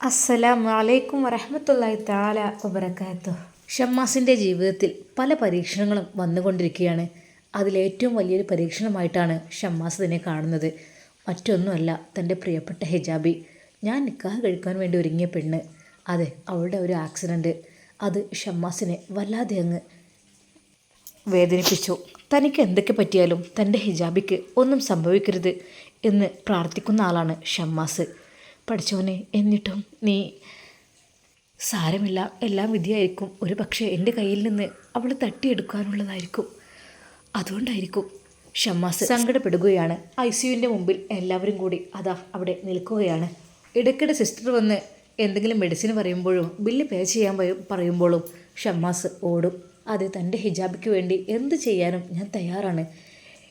അസ്സലാമു അലൈക്കും വറഹമത്തല്ലാഹി താല വബറകാത്തു ഷമ്മാസിന്റെ ജീവിതത്തിൽ പല പരീക്ഷണങ്ങളും വന്നുകൊണ്ടിരിക്കുകയാണ്. അതിലേറ്റവും വലിയൊരു പരീക്ഷണമായിട്ടാണ് ഷമ്മാസ് ഇതിനെ കാണുന്നത്. മറ്റൊന്നുമല്ല തന്റെ പ്രിയപ്പെട്ട ഹിജാബി. ഞാൻ നിക്കാഹ് കഴിക്കാൻ വേണ്ടി ഒരുങ്ങിയ പെണ്ണ്. അതെ അവളുടെ ഒരു ആക്സിഡന്റ് അത് ഷമ്മാസിനെ വല്ലാതെ അങ്ങ് വേദനിപ്പിച്ചു. തനിക്ക് എന്തൊക്കെ പറ്റിയാലും തന്റെ ഹിജാബിക്ക് ഒന്നും സംഭവിക്കരുത് എന്ന് പ്രാർത്ഥിക്കുന്ന ആളാണ് ഷമ്മാസ്. പഠിച്ചവനെ. എന്നിട്ടും നീ സാരമില്ല എല്ലാം വിധിയായിരിക്കും. ഒരു പക്ഷേ എന്റെ കയ്യിൽ നിന്ന് അവൾ തട്ടിയെടുക്കാനുള്ളതായിരിക്കും. അതുകൊണ്ടായിരിക്കും ഷമ്മാസ് സങ്കടപ്പെടുകയാണ്. ഐ സിയുവിന്റെ മുമ്പിൽ എല്ലാവരും കൂടി അതാ അവിടെ നിൽക്കുകയാണ്. ഇടയ്ക്കിടെ സിസ്റ്റർ വന്ന് എന്തെങ്കിലും മെഡിസിൻ പറയുമ്പോഴും ബില്ല് പേ ചെയ്യാൻ പറയുമ്പോഴും ഷമ്മാസ് ഓടും. അത് തന്റെ ഹിജാബിക്ക് വേണ്ടി എന്ത് ചെയ്യാനും ഞാൻ തയ്യാറാണ്.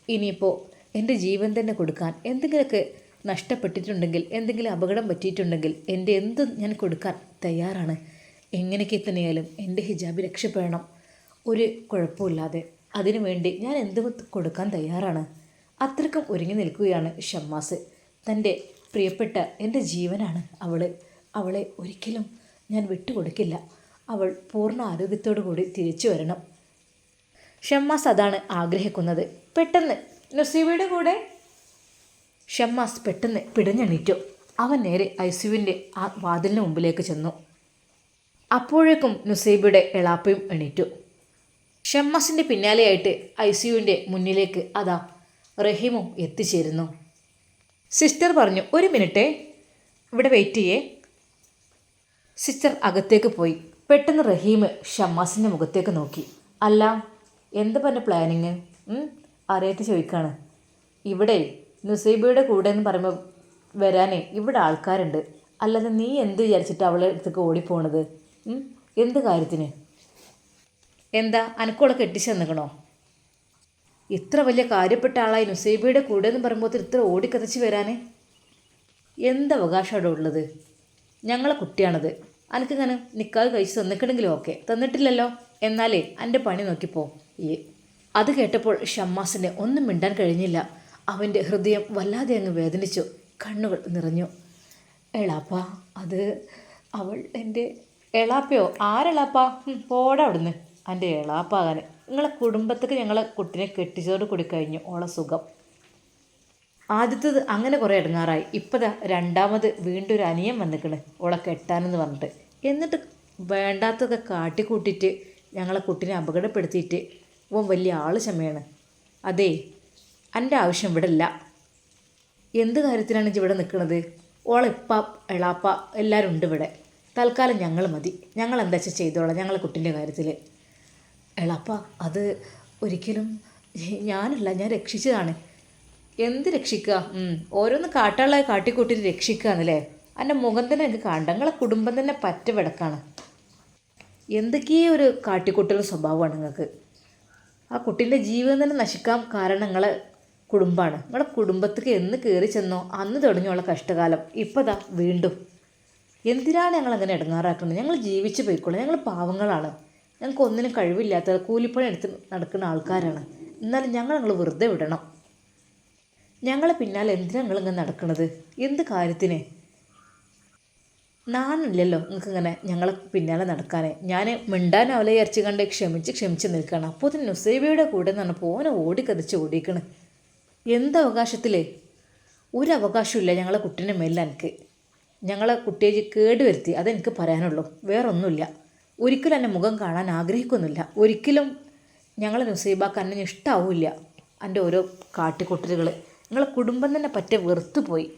ഇനിയിപ്പോൾ എന്റെ ജീവൻ തന്നെ കൊടുക്കാൻ എന്തെങ്കിലുമൊക്കെ നഷ്ടപ്പെട്ടിട്ടുണ്ടെങ്കിൽ എന്തെങ്കിലും അപകടം പറ്റിയിട്ടുണ്ടെങ്കിൽ എന്റെ എന്തും ഞാൻ കൊടുക്കാൻ തയ്യാറാണ്? എങ്ങനെയൊക്കെ തന്നെയാലും എന്റെ ഹിജാബ് രക്ഷപ്പെടണം. ഒരു കുഴപ്പമില്ലാതെ. അതിനുവേണ്ടി ഞാൻ എന്തും കൊടുക്കാൻ തയ്യാറാണ്. അത്രക്കും ഒരുങ്ങി നിൽക്കുകയാണ് ഷമ്മാസ്. തന്റെ പ്രിയപ്പെട്ട എന്റെ ജീവനാണ് അവൾ അവളെ ഒരിക്കലും ഞാൻ വിട്ടുകൊടുക്കില്ല. അവൾ പൂർണ ആരോഗ്യത്തോടു കൂടി തിരിച്ചു വരണം. ഷമ്മാസ് അതാണ് ആഗ്രഹിക്കുന്നത്. പെട്ടെന്ന് നസീബയുടെ കൂടെ ഷമ്മാസ് പെട്ടെന്ന് പിടഞ്ഞെണീറ്റു. അവൻ നേരെ ഐസുവിന്റെ ആ വാതിലിന് മുമ്പിലേക്ക് ചെന്നു. അപ്പോഴേക്കും നുസൈബയുടെ എളാപ്പയും എണീറ്റു. ഷമ്മാസിന്റെ പിന്നാലെയായിട്ട് ഐസിയുവിന്റെ മുന്നിലേക്ക് അതാ റഹീമും എത്തിച്ചേരുന്നു. സിസ്റ്റർ പറഞ്ഞു ഒരു മിനിറ്റേ ഇവിടെ വെയിറ്റ് ചെയ്യേ. സിസ്റ്റർ അകത്തേക്ക് പോയി. പെട്ടെന്ന് റഹീം ഷമ്മാസിന്റെ മുഖത്തേക്ക് നോക്കി. അല്ല എന്താ പറഞ്ഞ പ്ലാനിങ്? അറിയാത്ത ചോദിക്കാണ് ഇവിടെ നുസൈബയുടെ കൂടെ എന്ന് പറയുമ്പോൾ വരാനേ ഇവിടെ ആൾക്കാരുണ്ട്. അല്ലാതെ നീ എന്ത് വിചാരിച്ചിട്ട് അവളെ അടുത്തേക്ക് ഓടിപ്പോണത്? എന്ത് കാര്യത്തിന്? എന്താ അനക്കോളെ കെട്ടിച്ചു നിൽക്കണോ ഇത്ര വലിയ കാര്യപ്പെട്ട ആളായി നുസൈബയുടെ കൂടെ എന്ന് പറയുമ്പോൾ ഇത്ര ഓടിക്കതച്ച് വരാനേ? എന്ത് അവകാശമാണ് ഉള്ളത്? ഞങ്ങളെ കുട്ടിയാണത്. അനക്കിങ്ങനെ നിക്കാതെ കഴിച്ച് തന്നിക്കണമെങ്കിലും ഓക്കെ തന്നിട്ടില്ലല്ലോ. എന്നാലേ എന്റെ പണി നോക്കിപ്പോ. അത് കേട്ടപ്പോൾ ഷമ്മാസിനെ ഒന്നും മിണ്ടാൻ കഴിഞ്ഞില്ല. അവന്റെ ഹൃദയം വല്ലാതെ അങ്ങ് വേദനിച്ചു. കണ്ണുകൾ നിറഞ്ഞു. എളാപ്പ അത് അവൾ എന്റെ എളാപ്പയോ? ആരെളാപ്പ? പോടാ അവിടുന്ന്. എന്റെ എളാപ്പാകാൻ നിങ്ങളെ കുടുംബത്തേക്ക് ഞങ്ങളെ കുട്ടിനെ കെട്ടിച്ചതോട് കൂടി കഴിഞ്ഞു. ഓളെ സുഖം. ആദ്യത്തത് അങ്ങനെ കുറേ ഇടങ്ങാറായി. ഇപ്പതാ രണ്ടാമത് വീണ്ടും ഒരു അനിയൻ വന്നിക്കണ്. ഓളെ കെട്ടാനെന്ന് പറഞ്ഞിട്ട്. എന്നിട്ട് വേണ്ടാത്തതൊക്കെ കാട്ടിക്കൂട്ടിയിട്ട് ഞങ്ങളെ കുട്ടിനെ അപകടപ്പെടുത്തിയിട്ട് ഓൻ വലിയ ആൾ ചമയാണ് അതേ എന്റെ ആവശ്യം ഇവിടെ ഇല്ല എന്ത് കാര്യത്തിനാണ് ഇവിടെ നിൽക്കുന്നത് ഓളെപ്പ എളാപ്പ എല്ലാവരും ഉണ്ട് ഇവിടെ. തൽക്കാലം ഞങ്ങൾ മതി. ഞങ്ങൾ എന്താ വെച്ചാൽ ചെയ്തോളാം ഞങ്ങളെ കുട്ടീന്റെ കാര്യത്തിൽ എളാപ്പ അത് ഒരിക്കലും ഞാനല്ല ഞാൻ രക്ഷിച്ചതാണ്. എന്ത് രക്ഷിക്കുക ഓരോന്ന് കാട്ടാളെ കാട്ടിക്കൂട്ടിട്ട് രക്ഷിക്കുക എന്നല്ലേ എന്റെ മുഖം തന്നെ എനിക്ക് കാണണ്ട നിങ്ങളെ കുടുംബം തന്നെ പറ്റ വിടക്കാണ്. എന്തൊക്കെയോ ഒരു കാട്ടിക്കൂട്ടൽ സ്വഭാവമാണ് നിങ്ങൾക്ക്? ആ കുട്ടീന്റെ ജീവൻ തന്നെ നശിക്കാൻ കാരണം നിങ്ങളെ കുടുംബമാണ് നിങ്ങളെ കുടുംബത്തേക്ക് എന്ന് കയറി ചെന്നോ അന്ന് തുടങ്ങിയുള്ള കഷ്ടകാലം. ഇപ്പോൾ ദാ വീണ്ടും. എന്തിനാണ് ഞങ്ങൾ അങ്ങനെ ഇടങ്ങാറാക്കുന്നത്? ഞങ്ങൾ ജീവിച്ച് പോയിക്കോളാം. ഞങ്ങൾ പാവങ്ങളാണ്. ഞങ്ങൾക്ക് ഒന്നിനും കഴിവില്ലാത്ത കൂലിപ്പണി എടുത്ത് നടക്കുന്ന ആൾക്കാരാണ്. എന്നാലും ഞങ്ങൾ ഞങ്ങൾ വെറുതെ വിടണം. ഞങ്ങളെ പിന്നാലെ എന്തിനാ നിങ്ങളിങ്ങനെ നടക്കുന്നത്? എന്ത് കാര്യത്തിന്? നാണില്ലല്ലോ നിങ്ങൾക്ക് ഇങ്ങനെ ഞങ്ങളെ പിന്നാലെ നടക്കാനേ. ഞാൻ മിണ്ടാനാവലെ ഇറച്ചി കണ്ട് ക്ഷമിച്ച് ക്ഷമിച്ച് നിൽക്കണം അപ്പോൾ തന്നെ നുസൈബയുടെ കൂടെ നിന്നാണ് പോനെ ഓടിക്കതിച്ച് ഓടിക്കണ് എന്ത് അവകാശത്തിലേ ഒരു അവകാശമില്ല ഞങ്ങളെ കുട്ടീന്റെ മേലിൽ എനിക്ക് ഞങ്ങളെ കുട്ടിയെ കേട് വരുത്തി അതെനിക്ക് പറയാനുള്ളൂ. വേറൊന്നുമില്ല. ഒരിക്കലും എന്റെ മുഖം കാണാൻ ആഗ്രഹിക്കുന്നില്ല. ഒരിക്കലും ഞങ്ങളെ നുസൈബാക്ക് എന്നെ ഇഷ്ടാവില്ല. എന്റെ ഓരോ കാട്ടിക്കുട്ടലുകൾ നിങ്ങളെ കുടുംബം തന്നെ പറ്റ വെറുത്തു പോയി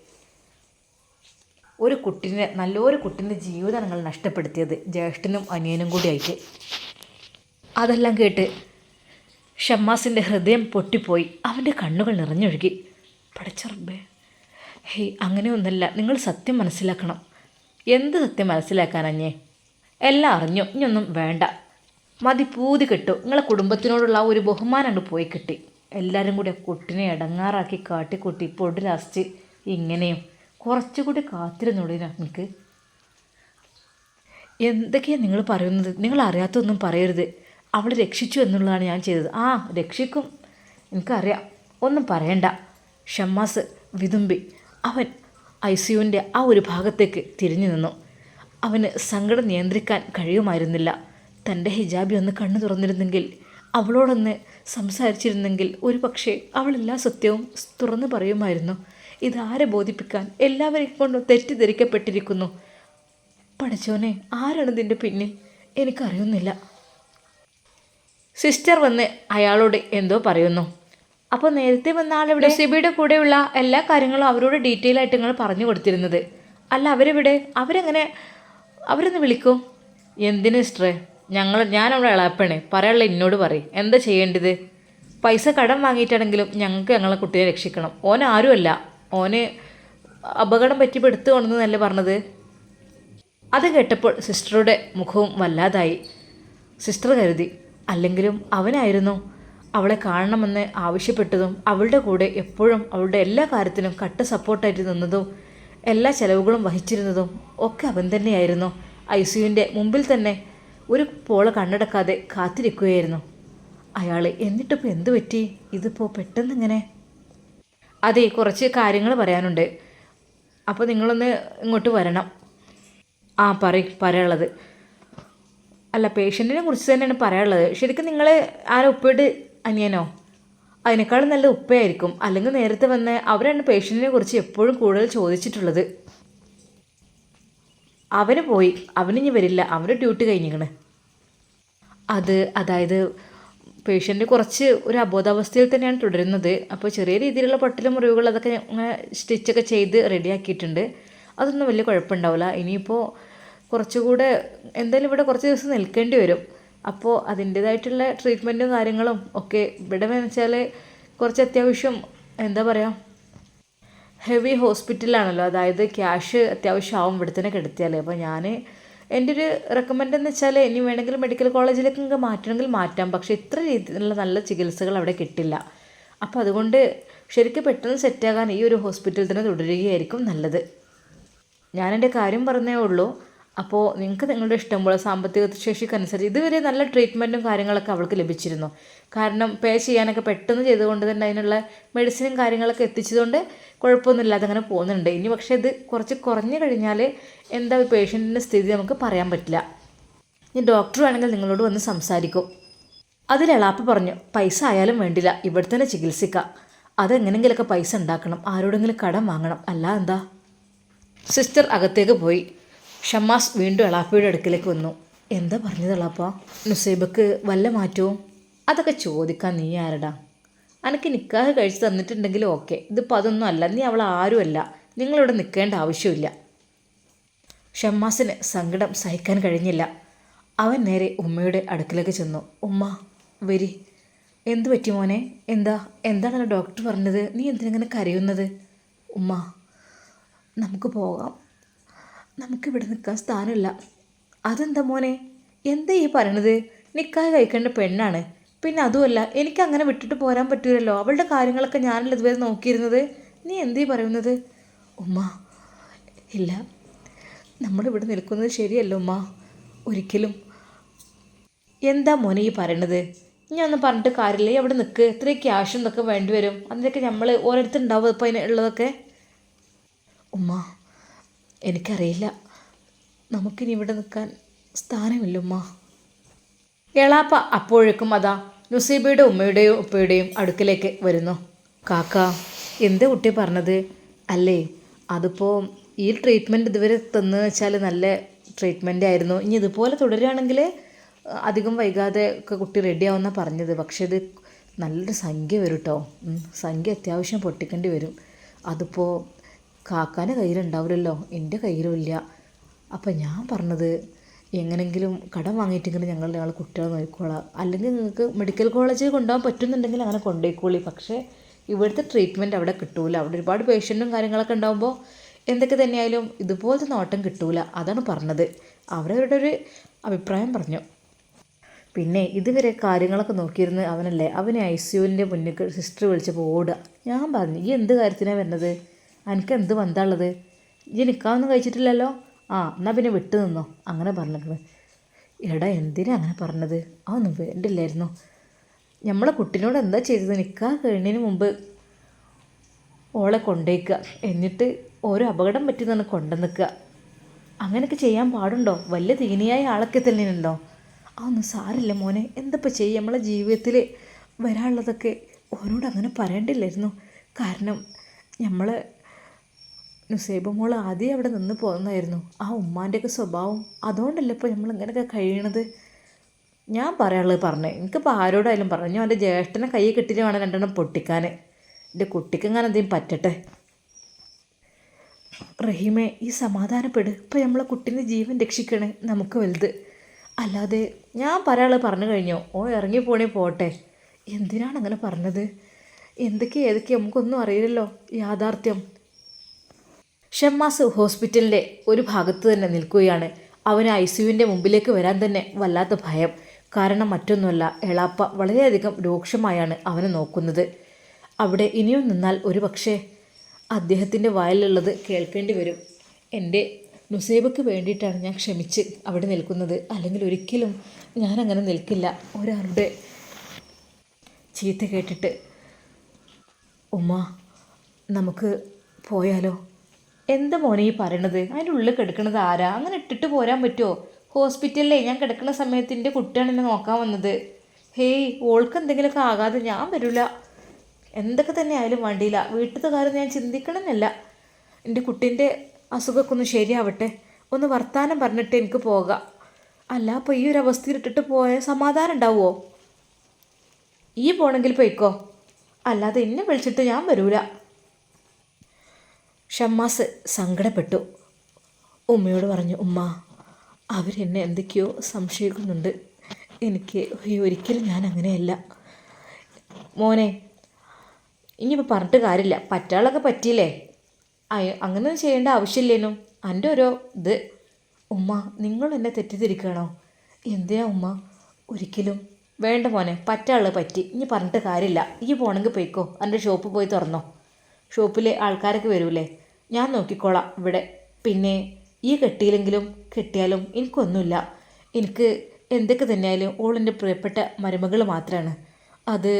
ഒരു കുട്ടീനെ നല്ലൊരു കുട്ടീന്റെ ജീവിതം നിങ്ങൾ നഷ്ടപ്പെടുത്തിയത് ജ്യേഷ്ഠനും അനിയനും കൂടി ആയിട്ട് അതെല്ലാം കേട്ട് ഷമ്മാസിന്റെ ഹൃദയം പൊട്ടിപ്പോയി. അവന്റെ കണ്ണുകൾ നിറഞ്ഞൊഴുകി. പടച്ചറബേ ഹേയ് അങ്ങനെയൊന്നല്ല. നിങ്ങൾ സത്യം മനസ്സിലാക്കണം. എന്ത് സത്യം മനസ്സിലാക്കാനഞ്ഞേ? എല്ലാം അറിഞ്ഞു. ഇനിയൊന്നും വേണ്ട. മതി പൂതി കെട്ടോ. നിങ്ങളെ കുടുംബത്തിനോടുള്ള ആ ഒരു ബഹുമാനമാണ് പോയി കിട്ടി. എല്ലാവരും കൂടി കുട്ടിനെ ഇടങ്ങാറാക്കി കാട്ടിക്കൂട്ടി പൊടി ഇങ്ങനെയും കുറച്ചുകൂടി കാത്തിരുന്നൂടെ നിങ്ങൾക്ക് എന്തൊക്കെയാണ് നിങ്ങൾ പറയുന്നത്? നിങ്ങൾ അറിയാത്തൊന്നും പറയരുത്. അവളെ രക്ഷിച്ചു എന്നുള്ളതാണ് ഞാൻ ചെയ്തത്. ആ രക്ഷിക്കും. എനിക്കറിയാം. ഒന്നും പറയണ്ട. ഷമ്മാസ് വിതുമ്പി അവൻ ഐ സിയുവിന്റെ ആ ഒരു ഭാഗത്തേക്ക് തിരിഞ്ഞു നിന്നു. അവന് സങ്കടം നിയന്ത്രിക്കാൻ കഴിയുമായിരുന്നില്ല. തന്റെ ഹിജാബി ഒന്ന് കണ്ണു തുറന്നിരുന്നെങ്കിൽ അവളോടൊന്ന് സംസാരിച്ചിരുന്നെങ്കിൽ ഒരു പക്ഷേ അവൾ എല്ലാ സത്യവും തുറന്നു പറയുമായിരുന്നു. ഇതാരെ ബോധിപ്പിക്കാൻ എല്ലാവരെയും കൊണ്ടും തെറ്റിദ്ധരിക്കപ്പെട്ടിരിക്കുന്നു? പഠിച്ചോനെ ആരാണ് ഇതിന്റെ പിന്നിൽ? എനിക്കറിയുന്നില്ല. സിസ്റ്റർ വന്ന് അയാളോട് എന്തോ പറയുന്നു. അപ്പോൾ നേരത്തെ വന്ന ആളിവിടെ? സിബിയുടെ കൂടെയുള്ള എല്ലാ കാര്യങ്ങളും അവരോട് ഡീറ്റെയിൽ ആയിട്ട് നിങ്ങൾ പറഞ്ഞു കൊടുത്തിരുന്നത്. അല്ല അവരെവിടെ? അവരെങ്ങനെ? അവരൊന്ന് വിളിക്കൂ. എന്തിന് സിസ്റ്ററെ ഞങ്ങൾ ഞാനവിടെ ഇളപ്പണേ പറയാനുള്ള എന്നോട് പറ എന്താ ചെയ്യേണ്ടത്? പൈസ കടം വാങ്ങിയിട്ടാണെങ്കിലും ഞങ്ങൾക്ക് ഞങ്ങളെ കുട്ടിയെ രക്ഷിക്കണം. ഓൻ ആരുമല്ല. ഓന് അപകടം പറ്റി പെടുത്തു കൊണ്ടെന്നല്ലേ പറഞ്ഞത്. അത് കേട്ടപ്പോൾ സിസ്റ്ററുടെ മുഖവും വല്ലാതായി. സിസ്റ്റർ കരുതി അല്ലെങ്കിലും അവനായിരുന്നു. അവളെ കാണണമെന്ന് ആവശ്യപ്പെട്ടതും അവളുടെ കൂടെ എപ്പോഴും അവളുടെ എല്ലാ കാര്യത്തിനും കട്ട സപ്പോർട്ടായിട്ട് നിന്നതും എല്ലാ ചെലവുകളും വഹിച്ചിരുന്നതും ഒക്കെ അവൻ തന്നെയായിരുന്നു. ഐ സിയുവിന്റെ മുമ്പിൽ തന്നെ ഒരു പോള കണ്ണടക്കാതെ കാത്തിരിക്കുകയായിരുന്നു. അയാൾ എന്നിട്ടിപ്പോൾ എന്തു പറ്റി? ഇതിപ്പോൾ പെട്ടെന്നിങ്ങനെ? അതെ കുറച്ച് കാര്യങ്ങൾ പറയാനുണ്ട്. അപ്പോൾ നിങ്ങളൊന്ന് ഇങ്ങോട്ട് വരണം. ആ പറ പറയാനുള്ളത്. അല്ല പേഷ്യന്റിനെ കുറിച്ച് തന്നെയാണ് പറയാനുള്ളത്. ശരിക്കും നിങ്ങൾ ആരെ ഉപ്പയുടെ അനിയനോ? അതിനേക്കാളും നല്ല ഉപ്പയായിരിക്കും. അല്ലെങ്കിൽ നേരത്തെ വന്ന് അവരാണ് പേഷ്യന്റിനെ കുറിച്ച് എപ്പോഴും കൂടുതൽ ചോദിച്ചിട്ടുള്ളത്. അവന് പോയി. അവനിഞ്ഞ് വരില്ല. അവന്റെ ഡ്യൂട്ടി കഴിഞ്ഞിക്കണ്. അത് അതായത് പേഷ്യന്റ് കുറച്ച് ഒരു അബോധാവസ്ഥയിൽ തന്നെയാണ് തുടരുന്നത്. അപ്പോൾ ചെറിയ രീതിയിലുള്ള പൊട്ടലും മുറിവുകൾ അതൊക്കെ ഇങ്ങനെ സ്റ്റിച്ചൊക്കെ ചെയ്ത് റെഡിയാക്കിയിട്ടുണ്ട് അതൊന്നും വലിയ കുഴപ്പമുണ്ടാവില്ല. ഇനിയിപ്പോൾ കുറച്ചുകൂടെ എന്തായാലും ഇവിടെ കുറച്ച് ദിവസം നിൽക്കേണ്ടി വരും. അപ്പോൾ അതിന്റേതായിട്ടുള്ള ട്രീറ്റ്മെന്റും കാര്യങ്ങളും ഒക്കെ ഇവിടെ വെച്ചാൽ കുറച്ച് അത്യാവശ്യം എന്താ പറയുക ഹെവി ഹോസ്പിറ്റലാണല്ലോ അതായത് ക്യാഷ് അത്യാവശ്യം ആവും ഇവിടെ തന്നെ കിടത്തിയാൽ അപ്പോൾ ഞാൻ എന്റെ ഒരു റെക്കമെൻഡ് എന്ന് വെച്ചാൽ ഇനി വേണമെങ്കിൽ മെഡിക്കൽ കോളേജിലേക്ക് നിങ്ങൾക്ക് മാറ്റണമെങ്കിൽ മാറ്റാം. പക്ഷേ ഇത്ര രീതിയിലുള്ള നല്ല ചികിത്സകൾ അവിടെ കിട്ടില്ല. അപ്പോൾ അതുകൊണ്ട് ശരിക്കും പെട്ടെന്ന് സെറ്റാകാൻ ഈ ഒരു ഹോസ്പിറ്റലിൽ തന്നെ തുടരുകയായിരിക്കും നല്ലത്. ഞാൻ എന്റെ കാര്യം പറഞ്ഞേ ഉള്ളൂ. അപ്പോൾ നിങ്ങൾക്ക് നിങ്ങളുടെ ഇഷ്ടം പോലെ സാമ്പത്തിക ശേഷിക്കനുസരിച്ച് ഇതുവരെ നല്ല ട്രീറ്റ്മെന്റും കാര്യങ്ങളൊക്കെ അവൾക്ക് ലഭിച്ചിരുന്നു. കാരണം പേ ചെയ്യാനൊക്കെ പെട്ടെന്ന് ചെയ്തുകൊണ്ട് തന്നെ അതിനുള്ള മെഡിസിനും കാര്യങ്ങളൊക്കെ എത്തിച്ചതുകൊണ്ട് കുഴപ്പമൊന്നുമില്ലാതെ അങ്ങനെ പോകുന്നുണ്ട്. ഇനി പക്ഷേ ഇത് കുറച്ച് കുറഞ്ഞു കഴിഞ്ഞാൽ എന്താ പേഷ്യന്റിന്റെ സ്ഥിതി നമുക്ക് പറയാൻ പറ്റില്ല. ഇനി ഡോക്ടർ വേണമെങ്കിൽ നിങ്ങളോട് വന്ന് സംസാരിക്കും. അതിൽ എളാപ്പ പറഞ്ഞു പൈസ ആയാലും വേണ്ടില്ല ഇവിടെ തന്നെ ചികിത്സിക്കാം അതെങ്ങനെങ്കിലൊക്കെ പൈസ ഉണ്ടാക്കണം ആരോടെങ്കിലും കടം വാങ്ങണം അല്ല എന്താ സിസ്റ്റർ അകത്തേക്ക് പോയി. ഷമ്മാസ് വീണ്ടും എളാപ്പയുടെ അടുക്കിലേക്ക് വന്നു. എന്താ പറഞ്ഞത് എളാപ്പ? നുസൈബക്ക് വല്ല മാറ്റവും? അതൊക്കെ ചോദിക്കാൻ നീ ആരടാ? അനക്ക് നിക്കാഹ് കഴിച്ച് തന്നിട്ടുണ്ടെങ്കിൽ ഓക്കെ. ഇതിപ്പോൾ അതൊന്നും അല്ല. നീ അവൾ ആരുമല്ല. നിങ്ങളിവിടെ നിൽക്കേണ്ട ആവശ്യമില്ല. ഷമ്മാസിന് സങ്കടം സഹിക്കാൻ കഴിഞ്ഞില്ല. അവൻ നേരെ ഉമ്മയുടെ അടുക്കിലേക്ക് ചെന്നു. ഉമ്മ വരി. എന്തു പറ്റി മോനെ? എന്താ? എന്താണല്ലോ ഡോക്ടർ പറഞ്ഞത്? നീ എന്തിനങ്ങനെ കരയുന്നത്? ഉമ്മ നമുക്ക് പോകാം. നമുക്കിവിടെ നിൽക്കാൻ സ്ഥാനമില്ല. അതെന്താ മോനെ? എന്താ ഈ പറയണത്? നിക്കായ കഴിക്കേണ്ട പെണ്ണാണ്. പിന്നെ അതുമല്ല എനിക്ക് അങ്ങനെ വിട്ടിട്ട് പോരാൻ പറ്റൂലല്ലോ. അവളുടെ കാര്യങ്ങളൊക്കെ ഞാനല്ല ഇതുവരെ നോക്കിയിരുന്നത്? നീ എന്തീ പറയുന്നത്? ഉമ്മ ഇല്ല. നമ്മളിവിടെ നിൽക്കുന്നത് ശരിയല്ല ഉമ്മ. ഒരിക്കലും. എന്താ മോനെ ഈ പറയണത്? ഞാൻ ഒന്നും പറഞ്ഞിട്ട് കാര്യമില്ല. അവിടെ നിൽക്ക്. ഇത്രയും ക്യാഷും ഇതൊക്കെ വേണ്ടി വരും. അതിനൊക്കെ നമ്മൾ ഓരോരുത്തരുണ്ടാവും ഇപ്പോൾ അതിന് ഉള്ളതൊക്കെ. ഉമ്മ എനിക്കറിയില്ല. നമുക്കിനി ഇവിടെ നിൽക്കാൻ സ്ഥാനമില്ല ഉമ്മ. എളാപ്പ അപ്പോഴേക്കും അതാ നുസീബയുടെ ഉമ്മയുടെയും ഉപ്പയുടെയും അടുക്കിലേക്ക് വരുന്നു. കാക്ക എന്ത് കുട്ടി പറഞ്ഞത്? അല്ലേ അതിപ്പോൾ ഈ ട്രീറ്റ്മെന്റ് ഇതുവരെ തന്നു വെച്ചാൽ നല്ല ട്രീറ്റ്മെന്റ് ആയിരുന്നു. ഇനി ഇതുപോലെ തുടരുകയാണെങ്കിൽ അധികം വൈകാതെ ഒക്കെ കുട്ടി റെഡിയാവുന്ന പറഞ്ഞത്. പക്ഷേ ഇത് നല്ലൊരു സംഖ്യ വരും കേട്ടോ സംഖ്യ അത്യാവശ്യം പൊട്ടിക്കേണ്ടി വരും. അതിപ്പോൾ കാക്കാന്റെ കയ്യിലുണ്ടാവില്ലല്ലോ. എന്റെ കയ്യിലും ഇല്ല അപ്പം ഞാൻ പറഞ്ഞത് എങ്ങനെങ്കിലും കടം വാങ്ങിയിട്ടെങ്കിലും ഞങ്ങൾ ഞങ്ങൾ കുട്ടികളെ നോക്കിക്കോളാം. അല്ലെങ്കിൽ നിങ്ങൾക്ക് മെഡിക്കൽ കോളേജിൽ കൊണ്ടുപോകാൻ പറ്റുന്നുണ്ടെങ്കിൽ അങ്ങനെ കൊണ്ടുപോയിക്കോളി. പക്ഷേ ഇവിടുത്തെ ട്രീറ്റ്മെന്റ് അവിടെ കിട്ടൂല. അവിടെ ഒരുപാട് പേഷ്യന്റും കാര്യങ്ങളൊക്കെ ഉണ്ടാകുമ്പോൾ എന്തൊക്കെ തന്നെയായാലും ഇതുപോലത്തെ നോട്ടം കിട്ടൂല. അതാണ് പറഞ്ഞത്. അവരവരുടെ ഒരു അഭിപ്രായം പറഞ്ഞു. പിന്നെ ഇതുവരെ കാര്യങ്ങളൊക്കെ നോക്കിയിരുന്ന് അവനല്ലേ. അവനെ ഐ സി യുവിന്റെ മുന്നിൽ സിസ്റ്റർ വിളിച്ചപ്പോൾ ഓടുക. ഞാൻ പറഞ്ഞു ഈ എന്ത് കാര്യത്തിനാണ് വരുന്നത്? എനിക്ക് എന്ത് ബന്ധമുള്ളത് ഈ നിൽക്കാമൊന്നും കഴിച്ചിട്ടില്ലല്ലോ? ആ എന്നാൽ പിന്നെ വിട്ടു നിന്നോ. അങ്ങനെ പറഞ്ഞിട്ട് എടാ എന്തിനാ അങ്ങനെ പറഞ്ഞത്? അതൊന്നും വേണ്ടില്ലായിരുന്നു. നമ്മളെ കുട്ടീനോട് എന്താ ചെയ്തത്? നിൽക്കാൻ കഴിഞ്ഞതിന് മുമ്പ് ഓളെ കൊണ്ടേക്കുക എന്നിട്ട് ഓരോ അപകടം പറ്റി നിന്ന് കൊണ്ടു നിൽക്കുക അങ്ങനെയൊക്കെ ചെയ്യാൻ പാടുണ്ടോ? വലിയ ദീനിയായ ആളൊക്കെ തന്നെയുണ്ടോ അതൊന്നും സാരില്ല മോനെ. എന്തപ്പോൾ ചെയ്യും? നമ്മളെ ജീവിതത്തിൽ വരാനുള്ളതൊക്കെ ഓനോട് അങ്ങനെ പറയേണ്ടില്ലായിരുന്നു. കാരണം നമ്മൾ നുസൈബ മോൾ ആദ്യം അവിടെ നിന്ന് പോകുന്നതായിരുന്നു ആ ഉമ്മാന്റെയൊക്കെ സ്വഭാവം അതുകൊണ്ടല്ലേ ഇപ്പോൾ നമ്മൾ ഇങ്ങനെയൊക്കെ കഴിയണത്? ഞാൻ പറയാനുള്ളത് പറഞ്ഞേ എനിക്കിപ്പോൾ ആരോടായാലും പറഞ്ഞു ഞാൻ എന്റെ ജ്യേഷ്ഠനെ കൈ കിട്ടിയിട്ട് വേണം രണ്ടെണ്ണം പൊട്ടിക്കാൻ എന്റെ കുട്ടിക്ക് അങ്ങനെ എന്തെങ്കിലും പറ്റട്ടെ? റഹീമേ ഈ സമാധാനപ്പെട്. ഇപ്പം നമ്മളെ കുട്ടീന്റെ ജീവൻ രക്ഷിക്കണേ നമുക്ക് വലുത്. അല്ലാതെ ഞാൻ പറയാനുള്ളത് പറഞ്ഞു കഴിഞ്ഞോ? ഓ ഇറങ്ങി പോണേ പോട്ടെ. എന്തിനാണ് അങ്ങനെ പറഞ്ഞത്? എന്തൊക്കെ ഏതൊക്കെ നമുക്കൊന്നും അറിയില്ലല്ലോ യാഥാർത്ഥ്യം. ഷമ്മാസ് ഹോസ്പിറ്റലിന്റെ ഒരു ഭാഗത്ത് തന്നെ നിൽക്കുകയാണ്. അവന് ഐ സിയുവിന്റെ മുമ്പിലേക്ക് വരാൻ തന്നെ വല്ലാത്ത ഭയം. കാരണം മറ്റൊന്നുമല്ല എളാപ്പ വളരെയധികം രൂക്ഷമായാണ് അവനെ നോക്കുന്നത്. അവിടെ ഇനിയും നിന്നാൽ ഒരു പക്ഷേ അദ്ദേഹത്തിന്റെ വായിലുള്ളത് കേൾക്കേണ്ടി വരും. എന്റെ നുസൈബക്ക് വേണ്ടിയിട്ടാണ് ഞാൻ ക്ഷമിച്ച് അവിടെ നിൽക്കുന്നത്. അല്ലെങ്കിൽ ഒരിക്കലും ഞാനങ്ങനെ നിൽക്കില്ല. ഒരാളുടെ ചീത്ത കേട്ടിട്ട്. ഉമ്മ നമുക്ക് പോയാലോ? എന്താ മോനെ ഈ പറയണത്? അതിന്റെ ഉള്ളിൽ കിടക്കണത് ആരാ? അങ്ങനെ ഇട്ടിട്ട് പോരാൻ പറ്റുമോ ഹോസ്പിറ്റലിലേ ഞാൻ കിടക്കുന്ന സമയത്ത് എന്റെ കുട്ടിയാണ് എന്നെ നോക്കാൻ വന്നത്. ഹേയ് ഓൾക്ക് എന്തെങ്കിലുമൊക്കെ ആകാതെ ഞാൻ വരില്ല എന്തൊക്കെ തന്നെ ആയാലും വേണ്ടിയില്ല. വീട്ടിലത്തെ കാര്യം ഞാൻ ചിന്തിക്കണമെന്നല്ല. എന്റെ കുട്ടീന്റെ അസുഖമൊക്കെ ഒന്ന് ശരിയാവട്ടെ. ഒന്ന് വർത്താനം പറഞ്ഞിട്ട് എനിക്ക് പോകാം. അല്ല അപ്പോൾ ഈ ഒരു അവസ്ഥയിൽ ഇട്ടിട്ട് പോയ സമാധാനം ഉണ്ടാവുമോ ഈ പോണെങ്കിൽ പോയിക്കോ. അല്ലാതെ എന്നെ വിളിച്ചിട്ട് ഞാൻ വരൂല. ഷമ്മാസ് സങ്കടപ്പെട്ടു. ഉമ്മയോട് പറഞ്ഞു ഉമ്മ അവരെന്നെ എന്തൊക്കെയോ സംശയിക്കുന്നുണ്ട്. എനിക്ക് ഒരിക്കലും ഞാൻ അങ്ങനെയല്ല. മോനെ ഇനിയിപ്പോൾ പറഞ്ഞിട്ട് കാര്യമില്ല. പറ്റാളൊക്കെ പറ്റിയില്ലേ? അങ്ങനെ ചെയ്യേണ്ട ആവശ്യമില്ലേനു. എന്റെ ഓരോ ഇത്. ഉമ്മ നിങ്ങൾ എന്നെ തെറ്റിദ്ധരിക്കണോ എന്തിനാ ഉമ്മ? ഒരിക്കലും. വേണ്ട മോനെ പറ്റാൾ പറ്റി. ഇനി പറഞ്ഞിട്ട് കാര്യമില്ല. ഈ പോണെങ്കിൽ പോയിക്കോ. എന്റെ ഷോപ്പ് പോയി തുറന്നോ. ഷോപ്പിലെ ആൾക്കാരൊക്കെ വരൂലേ ഞാൻ നോക്കിക്കോളാം ഇവിടെ. പിന്നെ ഈ കെട്ടിയില്ലെങ്കിലും കെട്ടിയാലും എനിക്കൊന്നുമില്ല. എനിക്ക് എന്തൊക്കെ തന്നെയായാലും ഓളെന്റെ പ്രിയപ്പെട്ട മരുമകൾ മാത്രമാണ് അത്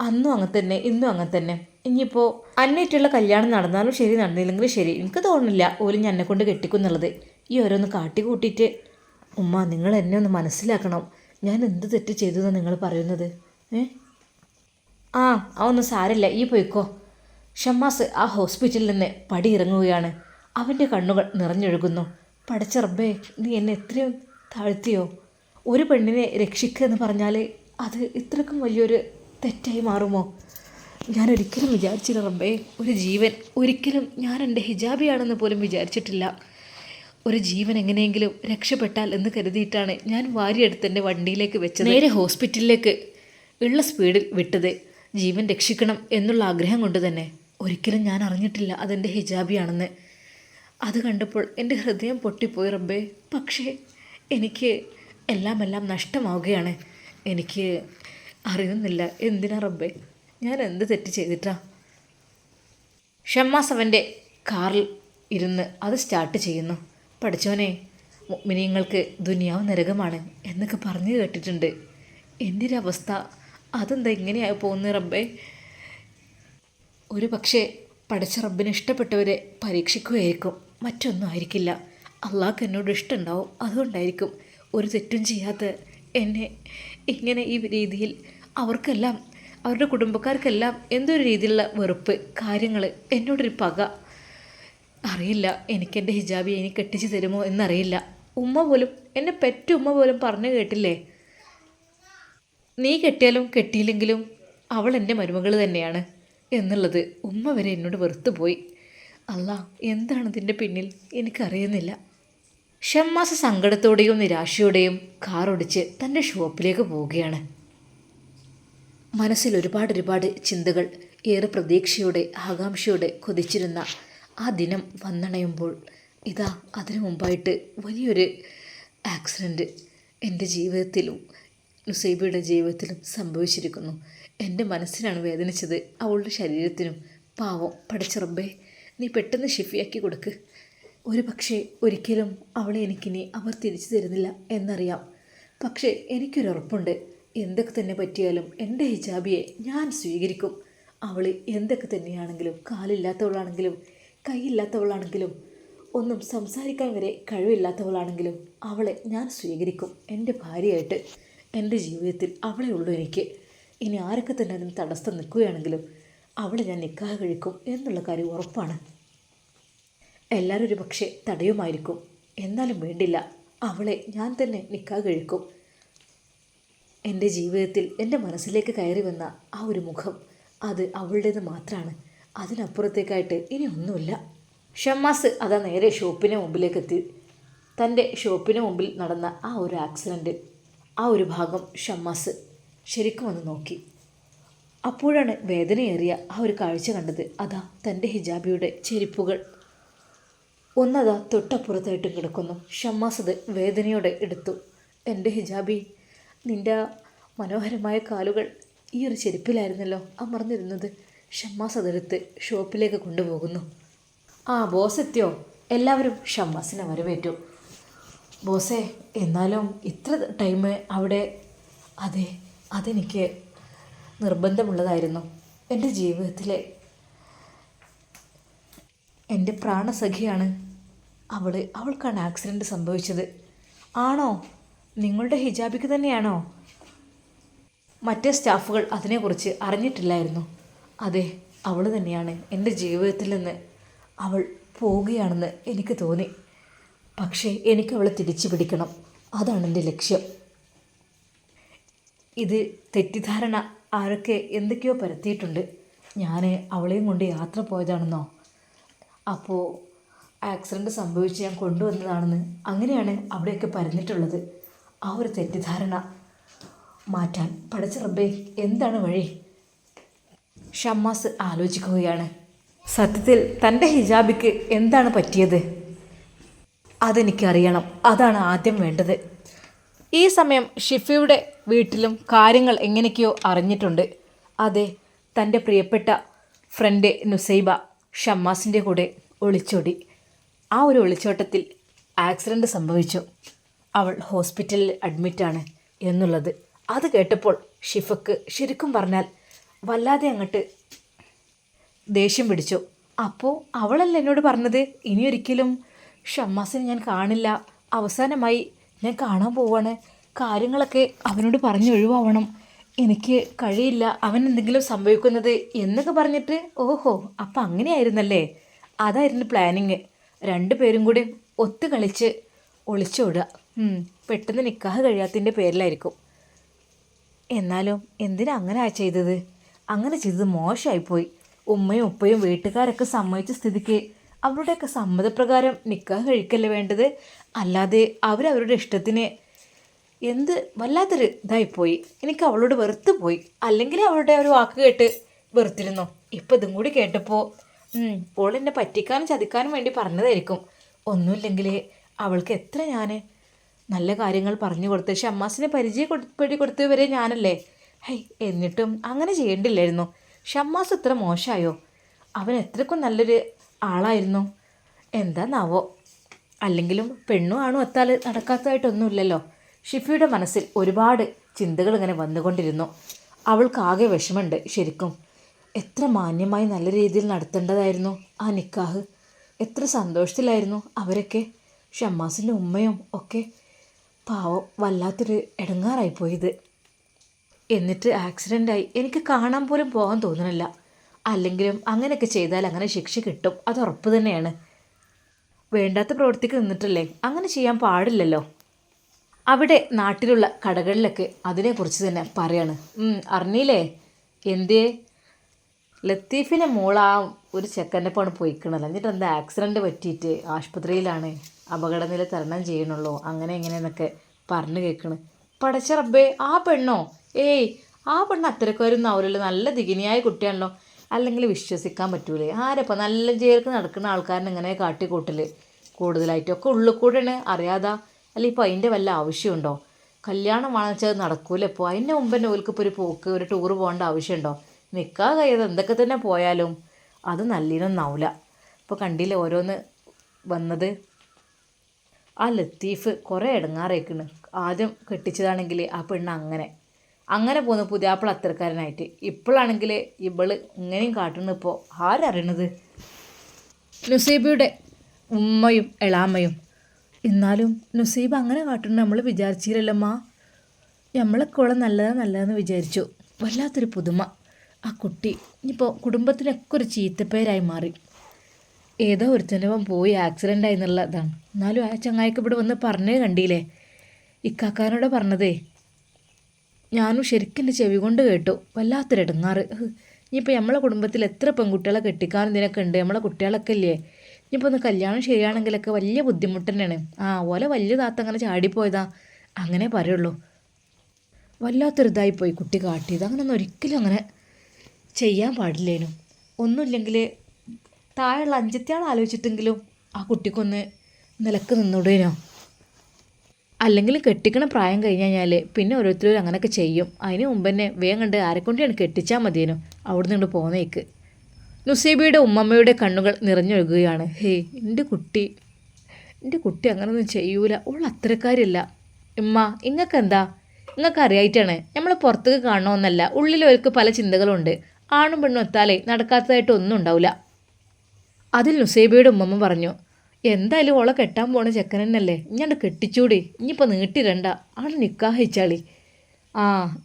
അന്നും അങ്ങനെ തന്നെ ഇന്നും അങ്ങനെ തന്നെ. ഇനിയിപ്പോൾ അന്നേറ്റുള്ള കല്യാണം നടന്നാലും ശരി നടന്നില്ലെങ്കിലും ശരി. എനിക്ക് തോന്നുന്നില്ല ഓൽ ഞാൻ എന്നെ കൊണ്ട് കെട്ടിക്കുന്നുള്ളത് ഈ ഓരോന്ന് കാട്ടി കൂട്ടിയിട്ട് ഉമ്മ നിങ്ങൾ എന്നെ ഒന്ന് മനസ്സിലാക്കണം. ഞാൻ എന്ത് തെറ്റ് ചെയ്തു നിങ്ങൾ പറയുന്നത്? ഏ? ആ അതൊന്നും സാരമില്ല. ഈ പോയിക്കോ. ഷമ്മാസ് ആ ഹോസ്പിറ്റലിൽ നിന്ന് പടിയിറങ്ങുകയാണ്. അവന്റെ കണ്ണുകൾ നിറഞ്ഞൊഴുകുന്നു. പടച്ച റബ്ബേ നീ എന്നെ എത്രയും താഴ്ത്തിയോ? ഒരു പെണ്ണിനെ രക്ഷിക്കുക എന്ന് പറഞ്ഞാൽ അത് ഇത്രക്കും വലിയൊരു തെറ്റായി മാറുമോ? ഞാൻ ഒരിക്കലും വിചാരിച്ചില്ല റബ്ബേ ഒരു ജീവൻ. ഒരിക്കലും ഞാൻ എന്റെ ഹിജാബിയാണെന്ന് പോലും വിചാരിച്ചിട്ടില്ല. ഒരു ജീവൻ എങ്ങനെയെങ്കിലും രക്ഷപ്പെട്ടാൽ എന്ന് കരുതിയിട്ടാണ് ഞാൻ വാരിയെടുത്ത് എന്റെ വണ്ടിയിലേക്ക് വെച്ചത്. നേരെ ഹോസ്പിറ്റലിലേക്ക് ഉള്ള സ്പീഡിൽ വിട്ടത് ജീവൻ രക്ഷിക്കണം എന്നുള്ള ആഗ്രഹം കൊണ്ട് തന്നെ. ഒരിക്കലും ഞാൻ അറിഞ്ഞിട്ടില്ല അതെന്റെ ഹിജാബിയാണെന്ന്. അത് കണ്ടപ്പോൾ എന്റെ ഹൃദയം പൊട്ടിപ്പോയി റബ്ബേ. പക്ഷേ എനിക്ക് എല്ലാം എല്ലാം നഷ്ടമാവുകയാണ്. എനിക്ക് അറിയുന്നില്ല. എന്തിനാ റബ്ബേ? ഞാൻ എന്ത് തെറ്റ് ചെയ്തിട്ടാ? ഷമ്മാസ് അവന്റെ കാറിൽ ഇരുന്ന് അത് സ്റ്റാർട്ട് ചെയ്യുന്നു. പഠിച്ചവനെ മിനിങ്ങൾക്ക് ദുനിയാവ് നരകമാണ് എന്നൊക്കെ പറഞ്ഞു കേട്ടിട്ടുണ്ട്. എന്റെ അവസ്ഥ? അതെന്താ ഇങ്ങനെയായി പോകുന്നത് റബ്ബേ? ഒരു പക്ഷേ പഠിച്ച റബ്ബിന് ഇഷ്ടപ്പെട്ടവരെ പരീക്ഷിക്കുകയായിരിക്കും. മറ്റൊന്നും ആയിരിക്കില്ല. അള്ളാഹ്ക്ക് എന്നോട് ഇഷ്ടമുണ്ടാവും. അതുകൊണ്ടായിരിക്കും ഒരു തെറ്റും ചെയ്യാത്ത എന്നെ ഇങ്ങനെ ഈ രീതിയിൽ അവർക്കെല്ലാം അവരുടെ കുടുംബക്കാർക്കെല്ലാം എന്തൊരു രീതിയിലുള്ള വെറുപ്പ് കാര്യങ്ങൾ എന്നോടൊരു പക അറിയില്ല. എനിക്കെന്റെ ഹിജാബി ഇനി കെട്ടിച്ച് തരുമോ എന്നറിയില്ല. ഉമ്മ പോലും എന്റെ പെറ്റ ഉമ്മ പോലും പറഞ്ഞു കേട്ടില്ലേ? നീ കെട്ടിയാലും കെട്ടിയില്ലെങ്കിലും അവൾ എന്റെ മരുമകൾ തന്നെയാണ്. എന്നുള്ളത് ഉമ്മ വരെ എന്നോട് വെറുത്തുപോയി അല്ല എന്താണ് ഇതിന്റെ പിന്നിൽ? എനിക്കറിയുന്നില്ല. ഷമ്മാസ സങ്കടത്തോടെയും നിരാശയോടെയും കാർ ഓടിച്ച് തന്റെ ഷോപ്പിലേക്ക് പോവുകയാണ്. മനസ്സിൽ ഒരുപാട് ഒരുപാട് ചിന്തകൾ ഏറെ പ്രതീക്ഷയോടെ ആകാംക്ഷയോടെ കൊതിച്ചിരുന്ന ആ ദിനം വന്നണയുമ്പോൾ ഇതാ അതിനു മുമ്പായിട്ട് വലിയൊരു ആക്സിഡന്റ് എന്റെ ജീവിതത്തിലും നുസൈബയുടെ ജീവിതത്തിലും സംഭവിച്ചിരിക്കുന്നു. എന്റെ മനസ്സിനാണ് വേദനിച്ചത്. അവളുടെ ശരീരത്തിനും പാവം. പഠിച്ചറുമ്പേ നീ പെട്ടെന്ന് ഷിഫിയാക്കി കൊടുക്ക്. ഒരു പക്ഷേ ഒരിക്കലും അവളെ എനിക്കിനി അവർ തിരിച്ചു തരുന്നില്ല എന്നറിയാം. പക്ഷേ എനിക്കൊരുറപ്പുണ്ട് എന്തൊക്കെ തന്നെ പറ്റിയാലും എന്റെ ഹിജാബിയെ ഞാൻ സ്വീകരിക്കും. അവൾ എന്തൊക്കെ തന്നെയാണെങ്കിലും കാലില്ലാത്തവളാണെങ്കിലും കൈയില്ലാത്തവളാണെങ്കിലും ഒന്നും സംസാരിക്കാൻ വരെ കഴിവില്ലാത്തവളാണെങ്കിലും അവളെ ഞാൻ സ്വീകരിക്കും. എന്റെ ഭാര്യയായിട്ട് എന്റെ ജീവിതത്തിൽ അവളെ ഉള്ളൂ എനിക്ക്. ഇനി ആരൊക്കെ തന്നെ തടസ്സം നിൽക്കുകയാണെങ്കിലും അവളെ ഞാൻ നിക്കാഹ് കഴിക്കും എന്നുള്ള കാര്യം ഉറപ്പാണ്. എല്ലാവരും ഒരു പക്ഷേ തടയുമായിരിക്കും. എന്നാലും വേണ്ടില്ല. അവളെ ഞാൻ തന്നെ നിക്കാഹ് കഴിക്കും. എന്റെ ജീവിതത്തിൽ എന്റെ മനസ്സിലേക്ക് കയറി വന്ന ആ ഒരു മുഖം അത് അവളുടേത് മാത്രമാണ് അതിനപ്പുറത്തേക്കായിട്ട് ഇനി ഒന്നുമില്ല. ഷമ്മാസ് അതാ നേരെ ഷോപ്പിന്റെ മുമ്പിലേക്ക് എത്തി തന്റെ ഷോപ്പിന് മുമ്പിൽ നടന്ന ആ ഒരു ആക്സിഡന്റ് ആ ഒരു ഭാഗം ഷമ്മാസ് ശരിക്കും ഒന്ന് നോക്കി. അപ്പോഴാണ് വേദനയേറിയ ആ ഒരു കാഴ്ച കണ്ടത്. അതാ തന്റെ ഹിജാബിയുടെ ചെരിപ്പുകൾ. ഒന്നതാ തൊട്ടപ്പുറത്തായിട്ട് കിടക്കുന്നു. ഷമ്മാസത് വേദനയോടെ എടുത്തു. എന്റെ ഹിജാബി നിന്റെ മനോഹരമായ കാലുകൾ ഈ ഒരു ചെരുപ്പിലായിരുന്നല്ലോ അമർന്നിരുന്നത്? ഷമ്മാസ് അതെടുത്ത് ഷോപ്പിലേക്ക് കൊണ്ടുപോകുന്നു. ആ ബോസ് എത്തിയോ? എല്ലാവരും ഷമ്മാസിനെ വരവേറ്റു. ബോസേ എന്നാലും ഇത്ര ടൈം അവിടെ അതെ അതെനിക്ക് നിർബന്ധമുള്ളതായിരുന്നു. എന്റെ ജീവിതത്തിലെ എന്റെ പ്രാണസഖിയാണ് അവൾ അവൾക്കാണ് ആക്സിഡന്റ് സംഭവിച്ചത്. ആണോ? നിങ്ങളുടെ ഹിജാബിക്ക് തന്നെയാണോ? മറ്റേ സ്റ്റാഫുകൾ അതിനെക്കുറിച്ച് അറിഞ്ഞിട്ടില്ലായിരുന്നു. അതെ അവൾ തന്നെയാണ്. എന്റെ ജീവിതത്തിൽ നിന്ന് അവൾ പോവുകയാണെന്ന് എനിക്ക് തോന്നി. പക്ഷേ എനിക്കവളെ തിരിച്ചു പിടിക്കണം. അതാണ് എന്റെ ലക്ഷ്യം. ഇത് തെറ്റിദ്ധാരണ ആരൊക്കെ എന്തൊക്കെയോ പരത്തിയിട്ടുണ്ട്. ഞാൻ അവളെയും കൊണ്ട് യാത്ര പോയതാണെന്നോ? അപ്പോൾ ആക്സിഡന്റ് സംഭവിച്ച് ഞാൻ കൊണ്ടുവന്നതാണെന്ന് അങ്ങനെയാണ് അവിടെയൊക്കെ പരന്നിട്ടുള്ളത്. ആ ഒരു തെറ്റിദ്ധാരണ മാറ്റാൻ റബ്ബേ എന്താണ് വഴി? ഷമ്മാസ് ആലോചിക്കുകയാണ്. സത്യത്തിൽ തന്റെ ഹിജാബിക്ക് എന്താണ് പറ്റിയത്? അതെനിക്കറിയണം. അതാണ് ആദ്യം വേണ്ടത്. ഈ സമയം ഷിഫയുടെ വീട്ടിലും കാര്യങ്ങൾ എങ്ങനെയൊക്കെയോ അറിഞ്ഞിട്ടുണ്ട്. അതെ തന്റെ പ്രിയപ്പെട്ട ഫ്രണ്ട് നുസൈബ ഷമ്മാസിന്റെ കൂടെ ഒളിച്ചോടി. ആ ഒരു ഒളിച്ചോട്ടത്തിൽ ആക്സിഡന്റ് സംഭവിച്ചു. അവൾ ഹോസ്പിറ്റലിൽ അഡ്മിറ്റാണ് എന്നുള്ളത്. അത് കേട്ടപ്പോൾ ഷിഫക്ക് ശരിക്കും പറഞ്ഞാൽ വല്ലാതെ അങ്ങോട്ട് ദേഷ്യം പിടിച്ചു. അപ്പോൾ അവളല്ല എന്നോട് പറഞ്ഞത്? ഇനിയൊരിക്കലും ഷമ്മാസിനെ ഞാൻ കാണില്ല. അവസാനമായി ഞാൻ കാണാൻ പോവാണ്. കാര്യങ്ങളൊക്കെ അവനോട് പറഞ്ഞു ഒഴിവാവണം. എനിക്ക് കഴിയില്ല. അവൻ എന്തെങ്കിലും സംഭവിക്കുന്നത് എന്നൊക്കെ പറഞ്ഞിട്ട് ഓഹോ അപ്പം അങ്ങനെയായിരുന്നല്ലേ? അതായിരുന്നു പ്ലാനിങ് രണ്ടു പേരും കൂടി ഒത്തു കളിച്ച് ഒളിച്ചോടുക പെട്ടെന്ന് നിക്കാഹ് കഴിയാത്തതിന്റെ പേരിലായിരിക്കും. എന്നാലും എന്തിനാ അങ്ങനെ ചെയ്തത്? അങ്ങനെ ചെയ്തത് മോശമായിപ്പോയി. ഉമ്മയും ഉപ്പയും വീട്ടുകാരൊക്കെ സമ്മതിച്ച സ്ഥിതിക്ക് അവരുടെയൊക്കെ സമ്മതപ്രകാരം നിക്കാഹ് കഴിക്കല്ലേ വേണ്ടത്? അല്ലാതെ അവരവരുടെ ഇഷ്ടത്തിന് എന്ത് വല്ലാത്തൊരു ഇതായിപ്പോയി എനിക്ക് അവളോട് വെറുത്ത് പോയി. അല്ലെങ്കിൽ അവളുടെ ഒരു വാക്ക് കേട്ട് വെറുത്തിരുന്നു. ഇപ്പം ഇതും കൂടി കേട്ടപ്പോൾ ഓൾ എന്നെ പറ്റിക്കാനും ചതിക്കാനും വേണ്ടി പറഞ്ഞതായിരിക്കും. ഒന്നുമില്ലെങ്കിൽ അവൾക്ക് എത്ര ഞാൻ നല്ല കാര്യങ്ങൾ പറഞ്ഞു കൊടുത്ത് ഷമ്മാസിനെ പരിചയപ്പെടുത്തി കൊടുത്തത് വരെ ഞാനല്ലേ? ഹൈ എന്നിട്ടും അങ്ങനെ ചെയ്യേണ്ടില്ലായിരുന്നു. ഷമ്മാസ് ഇത്ര മോശമായോ? അവൻ എത്രക്കും നല്ലൊരു ആളായിരുന്നു. എന്താന്നാവോ? അല്ലെങ്കിലും പെണ്ണും ആണും എത്താൽ നടക്കാത്തതായിട്ടൊന്നുമില്ലല്ലോ. ഷിഫിയുടെ മനസ്സിൽ ഒരുപാട് ചിന്തകൾ ഇങ്ങനെ വന്നുകൊണ്ടിരുന്നു. അവൾക്കാകെ വിഷമമുണ്ട്. ശരിക്കും എത്ര മാന്യമായി നല്ല രീതിയിൽ നടത്തേണ്ടതായിരുന്നു ആ നിക്കാഹ്. എത്ര സന്തോഷത്തിലായിരുന്നു അവരൊക്കെ. ഷമ്മാസിന്റെ ഉമ്മയും ഒക്കെ പാവം വല്ലാത്തൊരു ഇടങ്ങാറായിപ്പോയത് എന്നിട്ട് ആക്സിഡന്റായി എനിക്ക് കാണാൻ പോലും പോകാൻ തോന്നണില്ല അല്ലെങ്കിലും അങ്ങനെയൊക്കെ ചെയ്താൽ അങ്ങനെ ശിക്ഷ കിട്ടും. അത് ഉറപ്പ് തന്നെയാണ്. വേണ്ടാത്ത പ്രവൃത്തിക്ക് നിന്നിട്ടല്ലേ? അങ്ങനെ ചെയ്യാൻ പാടില്ലല്ലോ. അവിടെ നാട്ടിലുള്ള കടകളിലൊക്കെ അതിനെക്കുറിച്ച് തന്നെ പറയാണ്. അറിഞ്ഞില്ലേ? എന്തേ? ലത്തീഫിന്റെ മോൾ ആ ഒരു ചെക്കന്റെ പോണ് പോയിക്കണത്. എന്നിട്ട് എന്താ ആക്സിഡന്റ് പറ്റിയിട്ട് ആശുപത്രിയിലാണ് അപകടനില തരണം ചെയ്യണുള്ളൂ. അങ്ങനെ ഇങ്ങനെയെന്നൊക്കെ പറഞ്ഞു കേൾക്കണ് പടച്ച റബ്ബേ ആ പെണ്ണോ? ഏയ് ആ പെണ്ണ് അത്തരക്കാരൊന്നും ആവില്ലല്ലോ നല്ല ദിഗിനിയായ കുട്ടിയാണല്ലോ. അല്ലെങ്കിൽ വിശ്വസിക്കാൻ പറ്റൂലേ. ആരപ്പം നല്ല ചേർക്ക് നടക്കുന്ന ആൾക്കാരനെ ഇങ്ങനെ കാട്ടിക്കൂട്ടൽ കൂടുതലായിട്ടൊക്കെ ഉള്ളിൽ കൂടെയാണ് അറിയാതാ. അല്ല ഇപ്പോൾ അതിന്റെ വല്ല ആവശ്യമുണ്ടോ? കല്യാണം അത് നടക്കൂല ഇപ്പോൾ അതിന്റെ മുമ്പ് തന്നെ ഓൽക്കിപ്പോൾ ഒരു പോക്ക് ഒരു ടൂർ പോകേണ്ട ആവശ്യമുണ്ടോ? നിൽക്കാൻ കഴിയാതെ എന്തൊക്കെ തന്നെ പോയാലും അത് നല്ലതിനൊന്നാവില്ല ഇപ്പോൾ കണ്ടില്ല ഓരോന്ന് വന്നത്? ആ ലത്തീഫ് കുറേ ഇടങ്ങാറേക്കണ് ആദ്യം കെട്ടിച്ചതാണെങ്കിൽ ആ പെണ്ണ് അങ്ങനെ. അങ്ങനെ പോകുന്നു പുതിയാപ്പിള അത്തരക്കാരനായിട്ട്. ഇപ്പോഴാണെങ്കിൽ ഇവൾ ഇങ്ങനെയും കാട്ടുന്നിപ്പോൾ ആരറിയണത്? നുസീബിയുടെ ഉമ്മയും എളാമ്മയും. എന്നാലും നുസീബ് അങ്ങനെ കാട്ടണം നമ്മൾ വിചാരിച്ചില്ലല്ലമ്മ. നമ്മളെക്കോളം നല്ലതാണ് നല്ലതാ നല്ലതെന്ന് വിചാരിച്ചു. വല്ലാത്തൊരു പുതുമ. ആ കുട്ടി ഇനിയിപ്പോൾ കുടുംബത്തിനൊക്കെ ഒരു ചീത്തപ്പേരായി മാറി. ഏതോ ഒരുത്തനവൻ പോയി ആക്സിഡന്റ് ആയി എന്നുള്ളതാണ്. എന്നാലും ആ ചങ്ങായിക്ക് ഇവിടെ വന്ന് പറഞ്ഞേ കണ്ടില്ലേ? ഇക്കാക്കാനോട് പറഞ്ഞതേ. ഞാനും ശരിക്കും എന്റെ ചെവി കൊണ്ട് കേട്ടു. വല്ലാത്തൊരു ഇടങ്ങാറ്. ഇനിയിപ്പോൾ നമ്മളെ കുടുംബത്തിൽ എത്ര പെൺകുട്ടികളെ കെട്ടിക്കാനും ഇതിനൊക്കെ ഉണ്ട്. നമ്മളെ കുട്ടികളൊക്കെ ഇല്ലേ? ഇനിയിപ്പോൾ ഒന്ന് കല്യാണം ശരിയാണെങ്കിലൊക്കെ വലിയ ബുദ്ധിമുട്ട് തന്നെയാണ്. ആ ഓലെ വലിയ താത്ത അങ്ങനെ ചാടിപ്പോയതാ അങ്ങനെ പറയുള്ളൂ. വല്ലാത്തൊരു ഇതായിപ്പോയി കുട്ടി കാട്ടിയത്. അങ്ങനെയൊന്നും ഒരിക്കലും അങ്ങനെ ചെയ്യാൻ പാടില്ലേനും. ഒന്നുമില്ലെങ്കിൽ താഴെയുള്ള അഞ്ചത്യാൾ ആലോചിച്ചിട്ടെങ്കിലും ആ കുട്ടിക്കൊന്ന് നിലയ്ക്ക് നിന്നൂടേനോ? അല്ലെങ്കിൽ കെട്ടിക്കണ പ്രായം കഴിഞ്ഞ് കഴിഞ്ഞാൽ പിന്നെ ഓരോരുത്തരും അങ്ങനെയൊക്കെ ചെയ്യും. അതിന് മുമ്പ് തന്നെ വേഗം കണ്ട് ആരെക്കൊണ്ടാണ് കെട്ടിച്ചാൽ മതിയേനും. അവിടെ നിന്ന് പോന്നേക്ക്. നുസൈബയുടെ ഉമ്മമ്മയുടെ കണ്ണുകൾ നിറഞ്ഞൊഴുകുകയാണ്. ഹേയ് എന്റെ കുട്ടി എന്റെ കുട്ടി അങ്ങനൊന്നും ചെയ്യൂല. ഓൾ അത്രക്കാരില്ല ഉമ്മ ഇങ്ങക്ക് എന്താ ഇങ്ങക്ക് അറിയായിട്ടാണ് നമ്മൾ പുറത്തേക്ക് കാണണമെന്നല്ല ഉള്ളിലവർക്ക് പല ചിന്തകളുണ്ട്. ആണും പെണ്ണും എത്താലേ നടക്കാത്തതായിട്ട് ഒന്നും ഉണ്ടാവില്ല അതിൽ നുസൈബയുടെ ഉമ്മമ്മ പറഞ്ഞു എന്തായാലും ഓളെ കെട്ടാൻ പോണ ചെക്കൻ തന്നെയല്ലേ ഇഞ്ഞാണ്ട് കെട്ടിച്ചൂടി. ഇനിയിപ്പോൾ നീട്ടിരണ്ട. ആൾ നിക്കാഹ് വെച്ചാളി ആ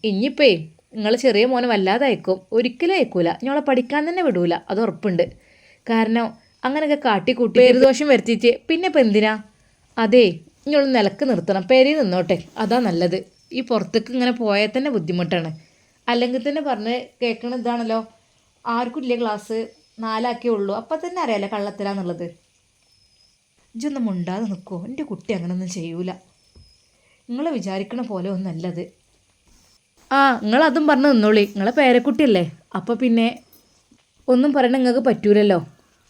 ഇനിയിപ്പേ നിങ്ങൾ ചെറിയ മോനെ വല്ലാതെ അയക്കും. ഒരിക്കലും അയക്കൂല. ഞങ്ങളെ പഠിക്കാൻ തന്നെ വിടൂല. അത് ഉറപ്പുണ്ട്. കാരണം അങ്ങനെയൊക്കെ കാട്ടിക്കൂട്ടി പേരുദോഷം വരുത്തിയിട്ട് പിന്നെ ഇപ്പം എന്തിനാ? അതേ ഇങ്ങൾ നിലയ്ക്ക് നിർത്തണം. പേരിൽ നിന്നോട്ടെ. അതാ നല്ലത്. ഈ പുറത്തേക്ക് ഇങ്ങനെ പോയാൽ തന്നെ ബുദ്ധിമുട്ടാണ്. അല്ലെങ്കിൽ തന്നെ പറഞ്ഞ് കേൾക്കണ ഇതാണല്ലോ. ആർക്കും ഇല്ല ക്ലാസ് നാലാക്കേ ഉള്ളൂ. അപ്പം തന്നെ അറിയാലോ കള്ളത്തിലാന്നുള്ളത് ഇജൊന്നും മുണ്ടാതെ നിൽക്കുമോ എന്റെ കുട്ടി അങ്ങനൊന്നും ചെയ്യൂല. നിങ്ങൾ വിചാരിക്കണ പോലെ ഒന്നല്ലത് ആ നിങ്ങളതും പറഞ്ഞ് നിന്നോളി. നിങ്ങളെ പേരക്കുട്ടിയല്ലേ. അപ്പോൾ പിന്നെ ഒന്നും പറയണ നിങ്ങൾക്ക് പറ്റൂലല്ലോ.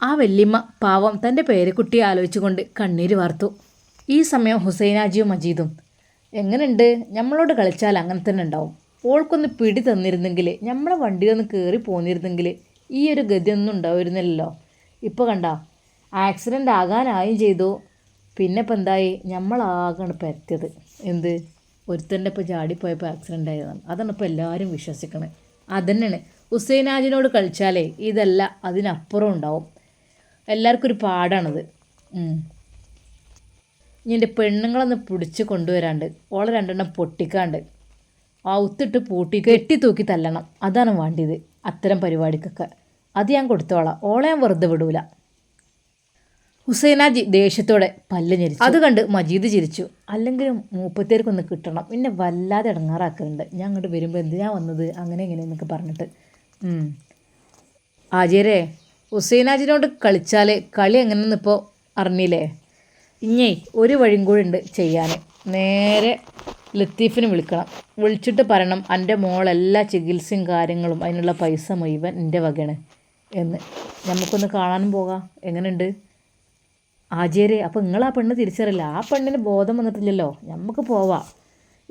ആ വല്യമ്മ പാവം തന്റെ പേരക്കുട്ടിയെ ആലോചിച്ചുകൊണ്ട് കണ്ണീര് വാർത്തു. ഈ സമയം ഹുസൈനാജിയും മജീദും എങ്ങനെയുണ്ട്? നമ്മളോട് കളിച്ചാൽ അങ്ങനെ തന്നെ ഉണ്ടാവും. ഓൾക്കൊന്ന് പിടി തന്നിരുന്നെങ്കിൽ നമ്മളെ വണ്ടിയൊന്ന് കയറി പോന്നിരുന്നെങ്കിൽ ഈ ഒരു ഗതിയൊന്നും ഉണ്ടാവുമായിരുന്നില്ലല്ലോ. ഇപ്പോൾ കണ്ട ആക്സിഡന്റ് ആകാനായും ചെയ്തു. പിന്നെ ഇപ്പം എന്തായി? നമ്മളാകാണ് പരത്തിയത്. എന്ത്? ഒരുത്തന്റെ ഇപ്പോൾ ചാടിപ്പോയപ്പോൾ ആക്സിഡന്റ് ആയതാണ്. അതാണ് ഇപ്പോൾ എല്ലാവരും വിശ്വസിക്കണത് അതന്നെയാണ്. ഹുസൈനാജിനോട് കളിച്ചാലേ ഇതല്ല അതിനപ്പുറം ഉണ്ടാവും. എല്ലാവർക്കും ഒരു പാടാണത്. ഇനി എന്റെ പെണ്ണുങ്ങളൊന്ന് പിടിച്ച് കൊണ്ടുവരാണ്ട് ഓളെ രണ്ടെണ്ണം പൊട്ടിക്കാണ്ട് ആ ഉത്തിട്ട് പൂട്ടി കെട്ടി തൂക്കി തല്ലണം. അതാണ് വേണ്ടിയത്. അത്തരം പരിപാടിക്കൊക്കെ. അത് ഞാൻ കൊടുത്തോളാം. ഓളെ ഞാൻ വെറുതെ വിടൂല. ഹുസൈനാജി ദേഷ്യത്തോടെ പല്ല് ഞെരിച്ചു. അത് കണ്ട് മജീദ് ചിരിച്ചു. അല്ലെങ്കിലും മൂപ്പത്തേർക്കൊന്ന് കിട്ടണം. പിന്നെ വല്ലാതെ ഇടങ്ങാറാക്കുന്നുണ്ട്. ഞാൻ അങ്ങോട്ട് വരുമ്പോൾ എന്തിനാ വന്നത്? അങ്ങനെ ഇങ്ങനെ എന്നൊക്കെ പറഞ്ഞിട്ട്. ആചേരെ ഹുസൈനാജിനോട് കളിച്ചാൽ കളി എങ്ങനെയെന്ന് ഇപ്പോൾ അറിഞ്ഞില്ലേ? ഇഞ്ഞേ ഒരു വഴിയും കൂടി ഉണ്ട് ചെയ്യാൻ നേരെ ലത്തീഫിന് വിളിക്കണം. വിളിച്ചിട്ട് പറയണം എന്റെ മോളെല്ലാ ചികിത്സയും കാര്യങ്ങളും അതിനുള്ള പൈസ മുഴുവൻ എന്റെ വകയാണ് എന്ന്. നമുക്കൊന്ന് കാണാനും പോകാം. എങ്ങനെയുണ്ട്? ആചാര്യ അപ്പോൾ നിങ്ങൾ ആ പെണ്ണ് തിരിച്ചറിയില്ല. ആ പെണ്ണിന് ബോധം വന്നിട്ടില്ലല്ലോ. നമുക്ക് പോവാം.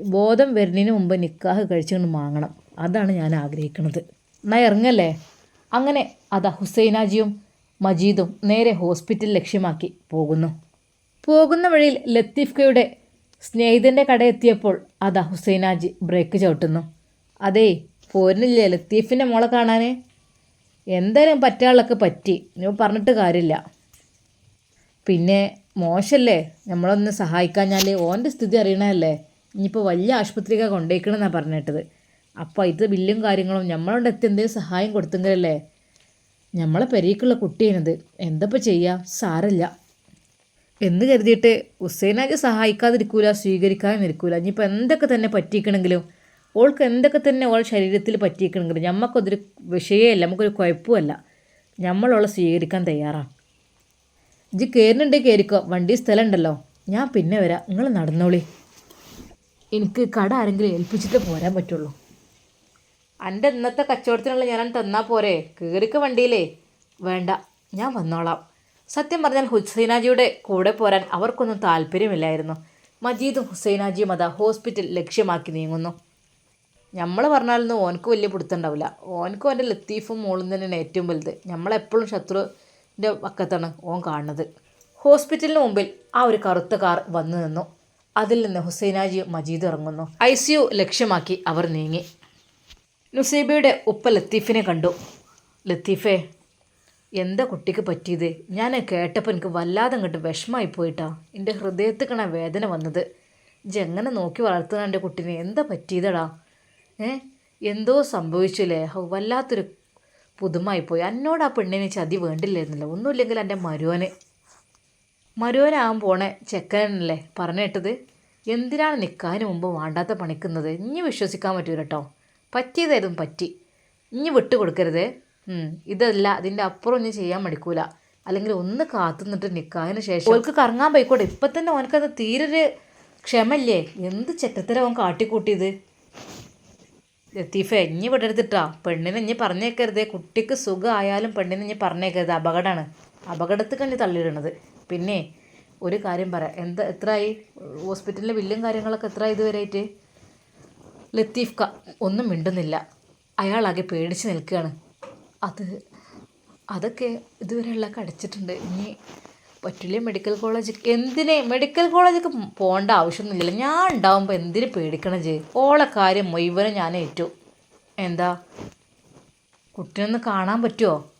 ബോധം വരുന്നതിന് മുമ്പ് നിക്കാഹ് കഴിച്ചുകൊണ്ട് വാങ്ങണം അതാണ് ഞാൻ ആഗ്രഹിക്കുന്നത് എന്നാൽ ഇറങ്ങല്ലേ? അങ്ങനെ അതാ ഹുസൈനാജിയും മജീദും നേരെ ഹോസ്പിറ്റൽ ലക്ഷ്യമാക്കി പോകുന്നു. പോകുന്ന വഴിയിൽ ലത്തീഫ്കയുടെ സ്നേഹിതന്റെ കട എത്തിയപ്പോൾ അതാ ഹുസൈനാജി ബ്രേക്ക് ചവിട്ടുന്നു. അതേ പോരുന്നില്ലേ ലത്തീഫിന്റെ മോളെ കാണാനേ? എന്തായാലും പറ്റാളൊക്കെ പറ്റി. നീ പറഞ്ഞിട്ട് കാര്യമില്ല. പിന്നെ മോശല്ലേ? നമ്മളൊന്ന് സഹായിക്കാഞ്ഞാൽ ഓന്റെ സ്ഥിതി അറിയണമല്ലേ ഇനിയിപ്പോൾ വലിയ ആശുപത്രിക്കാണ് കൊണ്ടുപോയിക്കണമെന്നാണ് പറഞ്ഞിട്ടത്. അപ്പോൾ ഇത് ബില്ലും കാര്യങ്ങളും നമ്മളോട് എത്തി എന്തെങ്കിലും സഹായം കൊടുത്തെങ്കിലല്ലേ? നമ്മളെ പെരീക്കുള്ള കുട്ടിയാണിത്. എന്തപ്പോൾ ചെയ്യുക സാരല്ല. എന്ന് കരുതിയിട്ട് ഹുസൈനാജ് സഹായിക്കാതിരിക്കൂല സ്വീകരിക്കാതെ ഇരിക്കൂല ഇനിയിപ്പോൾ എന്തൊക്കെ തന്നെ പറ്റിക്കണമെങ്കിലും ഓൾക്ക് എന്തൊക്കെ തന്നെ ഓൾ ശരീരത്തിൽ പറ്റിക്കണമെങ്കിലും നമുക്കതൊരു വിഷയമല്ല നമുക്കൊരു കുഴപ്പമല്ല നമ്മളോളെ സ്വീകരിക്കാൻ തയ്യാറാണ് ഇജ്ജ് കയറുന്നുണ്ട് കയറിക്കോ വണ്ടി സ്ഥലം ഉണ്ടല്ലോ ഞാൻ പിന്നെ വരാം. നിങ്ങൾ നടന്നോളി. എനിക്ക് കട ആരെങ്കിലും ഏൽപ്പിച്ചിട്ട് പോരാൻ പറ്റുള്ളൂ. എന്റെ ഇന്നത്തെ കച്ചവടത്തിനുള്ള ഞാൻ തന്നാൽ പോരെ. കയറിക്ക വണ്ടിയിലേ. വേണ്ട ഞാൻ വന്നോളാം. സത്യം പറഞ്ഞാൽ ഹുസൈനാജിയുടെ കൂടെ പോരാൻ അവർക്കൊന്നും താല്പര്യമില്ലായിരുന്നു. മജീദും ഹുസൈനാജിയും അതാ ഹോസ്പിറ്റൽ ലക്ഷ്യമാക്കി നീങ്ങുന്നു. നമ്മൾ പറഞ്ഞാലൊന്നും ഓനക്ക് വലിയ പിടുത്തുണ്ടാവില്ല ഓനക്കും എന്റെ ലത്തീഫും മോളും തന്നെയാണ് ഏറ്റവും വലുത്. നമ്മളെപ്പോഴും ശത്രുവിന്റെ പക്കത്താണ് ഓൻ കാണുന്നത്. ഹോസ്പിറ്റലിന് മുമ്പിൽ ആ ഒരു കറുത്ത കാർ വന്നു നിന്നു. അതിൽ നിന്ന് ഹുസൈനാജി മജീദ് ഇറങ്ങുന്നു. ഐ സി യു ലക്ഷ്യമാക്കി അവർ നീങ്ങി. നുസൈബയുടെ ഉപ്പ ലത്തീഫിനെ കണ്ടു. ലത്തീഫേ എന്താ കുട്ടിക്ക് പറ്റിയത്? ഞാൻ കേട്ടപ്പോൾ എനിക്ക് വല്ലാതെ അങ്ങോട്ട് വിഷമായി പോയിട്ടാ. എന്റെ ഹൃദയത്തിക്കണ വേദന വന്നത്. ജെങ്ങനെ നോക്കി വളർത്തുന്ന എന്റെ കുട്ടീനെ? എന്താ പറ്റിയതടാ? ഏ? എന്തോ സംഭവിച്ചില്ലേ വല്ലാത്തൊരു പുതുമായിപ്പോയി. എന്നോട് ആ പെണ്ണിനെ ചതി വേണ്ടില്ലായിരുന്നല്ലോ. ഒന്നുമില്ലെങ്കിൽ എന്റെ മരുവന്. മരുവനാകാൻ പോണേ ചെക്കനല്ലേ പറഞ്ഞു കേട്ടത്? എന്തിനാണ് നിൽക്കാനും മുമ്പ് വേണ്ടാത്ത പണിക്കുന്നത്? ഇനി വിശ്വസിക്കാൻ പറ്റൂല കേട്ടോ പറ്റിയതായിരുന്നു പറ്റി. ഇനി വിട്ടു കൊടുക്കരുത്. ഇതല്ല അതിന്റെ അപ്പുറം ഒന്നും ചെയ്യാൻ മടിക്കൂല. അല്ലെങ്കിൽ ഒന്ന് കാത്തു നിന്നിട്ട് നിൽക്കാതിന് ശേഷം. ഓൾക്ക് കറങ്ങാൻ പോയിക്കോട്ടെ. ഇപ്പം തന്നെ ഓനക്കത് തീരൊരു ക്ഷമല്ലേ എന്ത് ചെറ്റത്തരം അവൻ കാട്ടിക്കൂട്ടിയത്? ലത്തീഫെ ഇഞ്ഞി വിടരുതിട്ടാ പെണ്ണിനെ ഇഞ്ഞി പറഞ്ഞേക്കരുത്. കുട്ടിക്ക് സുഖമായാലും പെണ്ണിനെ ഇഞ്ഞി പറഞ്ഞേക്കരുത്. അപകടമാണ് അപകടത്തിൽ കഞ്ഞി തള്ളിയിടണത്. പിന്നെ ഒരു കാര്യം പറയാം. എന്താ എത്രയായി ഹോസ്പിറ്റലിലെ ബില്ലും കാര്യങ്ങളൊക്കെ എത്ര ഇതുവരെയായിട്ട്? ലത്തീഫ് ക ഒന്നും മിണ്ടുന്നില്ല. അയാളാകെ പേടിച്ച് നിൽക്കുകയാണ്. അത് അതൊക്കെ ഇതുവരെയുള്ള കടിച്ചിട്ടുണ്ട് ഇനി പറ്റില്ലേ മെഡിക്കൽ കോളേജ് എന്തിനെ? മെഡിക്കൽ കോളേജിലേക്ക് പോകേണ്ട ആവശ്യമൊന്നുമില്ല ഞാൻ ഉണ്ടാവുമ്പോൾ എന്തിന് പേടിക്കണം ചെയ് ഓളെ കാര്യം മുഴുവനും ഞാൻ ഏറ്റു. എന്താ? കുട്ടീനൊന്ന് കാണാൻ പറ്റുമോ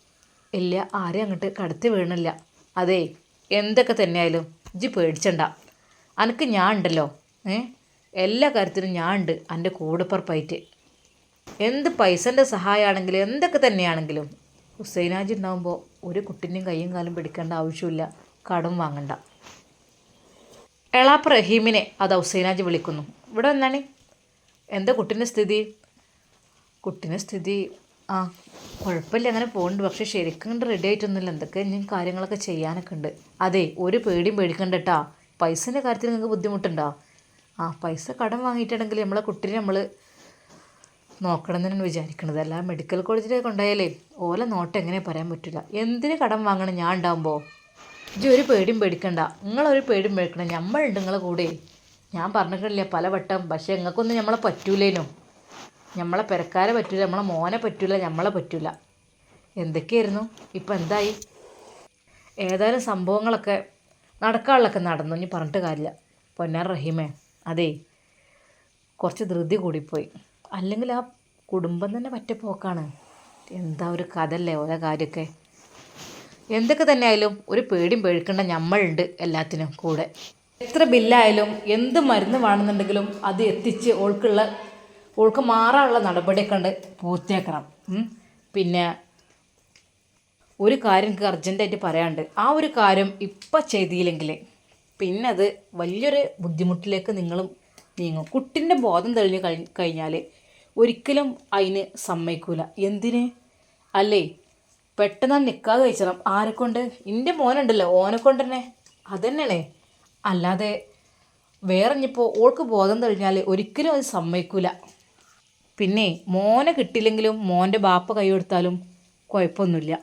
ഇല്ല ആരെയും അങ്ങോട്ട് കടത്തി വീണില്ല അതെ എന്തൊക്കെ തന്നെയായാലും ഇജ്ജ് പേടിച്ചണ്ട. അനക്ക് ഞാൻ ഉണ്ടല്ലോ. ഏ? എല്ലാ കാര്യത്തിനും ഞാൻ ഉണ്ട്. എന്റെ കൂടപ്പുറപ്പായിട്ട്. എന്ത് പൈസന്റെ സഹായമാണെങ്കിലും എന്തൊക്കെ തന്നെയാണെങ്കിലും. ഹുസൈനാജി ഉണ്ടാകുമ്പോൾ ഒരു കുട്ടിന്റെയും കൈയും കാലും പിടിക്കേണ്ട ആവശ്യമില്ല. കടം വാങ്ങണ്ട. എളാപ്പ് റഹീമിനെ അത് ഹുസൈനാജി വിളിക്കുന്നു. ഇവിടെ വന്നാണ്. എന്താ കുട്ടീന്റെ സ്ഥിതി? കുട്ടീന്റെ സ്ഥിതി ആ കുഴപ്പമില്ല അങ്ങനെ പോകുന്നുണ്ട് പക്ഷെ ശരിക്കും കണ്ട് റെഡി ആയിട്ടൊന്നുമില്ല. എന്തൊക്കെ ഇനിയും കാര്യങ്ങളൊക്കെ ചെയ്യാനൊക്കെ ഉണ്ട്. അതെ ഒരു പേടിയും പേടിക്കണ്ട കേട്ടാ പൈസേന്റെ കാര്യത്തിൽ നിങ്ങൾക്ക് ബുദ്ധിമുട്ടുണ്ടോ? ആ പൈസ കടം വാങ്ങിയിട്ടുണ്ടെങ്കിൽ നമ്മളെ കുട്ടീനെ നമ്മൾ നോക്കണം എന്നാണ് വിചാരിക്കണത്. അല്ല മെഡിക്കൽ കോളേജിലേക്ക് കൊണ്ടുപോയാലേ ഓല നോട്ട് എങ്ങനെ പറയാൻ പറ്റില്ല എന്തിന് കടം വാങ്ങണം ഞാൻ ഉണ്ടാകുമ്പോൾ ഇജ്ജ് ഒരു പേടിയും പേടിക്കണ്ട. നിങ്ങളൊരു പേടിയും പേടിക്കണം നമ്മളുണ്ട് നിങ്ങളെ കൂടെ. ഞാൻ പറഞ്ഞിട്ടില്ലേ പലവട്ടം. പക്ഷേ നിങ്ങൾക്കൊന്നും നമ്മളെ പറ്റൂലേനോ. നമ്മളെ പെരക്കാരെ പറ്റൂല. നമ്മളെ മോനെ പറ്റൂല. നമ്മളെ പറ്റൂല. എന്തൊക്കെയായിരുന്നു? ഇപ്പം എന്തായി? ഏതായാലും സംഭവങ്ങളൊക്കെ നടക്കാനുള്ളൊക്കെ നടന്നു. ഇനി പറഞ്ഞിട്ട് കാര്യമില്ല. പൊന്നാർ റഹീമേ അതേ കുറച്ച് ധൃതി കൂടിപ്പോയി. അല്ലെങ്കിൽ ആ കുടുംബം തന്നെ പറ്റ പോക്കാണ് എന്താ ഒരു കഥല്ലേ ഓരോ കാര്യമൊക്കെ? എന്തൊക്കെ തന്നെ ആയാലും ഒരു പേടിയും പേടിക്കേണ്ട നമ്മളുണ്ട് എല്ലാത്തിനും കൂടെ. എത്ര ബില്ലായാലും എന്ത് മരുന്ന് വേണമെന്നുണ്ടെങ്കിലും അത് എത്തിച്ച് ഓൾക്കുള്ള ഓൾക്ക് മാറാനുള്ള നടപടിയൊക്കെ ഉണ്ട്. പൂർത്തിയാക്കണം. പിന്നെ ഒരു കാര്യം എനിക്ക് അർജന്റായിട്ട് പറയാനുണ്ട്. ആ ഒരു കാര്യം ഇപ്പം ചെയ്തില്ലെങ്കിൽ പിന്നെ അത് വലിയൊരു ബുദ്ധിമുട്ടിലേക്ക് നിങ്ങളും നീങ്ങും. കുട്ടിന്റെ ബോധം തെളിഞ്ഞ് കഴി കഴിഞ്ഞാൽ ഒരിക്കലും അതിന് സമ്മതിക്കൂല. എന്തിന്? അല്ലേ? പെട്ടെന്ന് നിൽക്കാതെ കഴിച്ചണം. ആരെ കൊണ്ട്? എന്റെ മോനുണ്ടല്ലോ. ഓനെ കൊണ്ട് തന്നെ അതന്നെയാണേ അല്ലാതെ വേറെ ഇനിയിപ്പോൾ ഓൾക്ക് ബോധം തെളിഞ്ഞാൽ ഒരിക്കലും അത് സമ്മതിക്കൂല. പിന്നെ മോനെ കിട്ടിയില്ലെങ്കിലും മോന്റെ ബാപ്പ കൈ കൊടുത്താലും കുഴപ്പമൊന്നുമില്ല.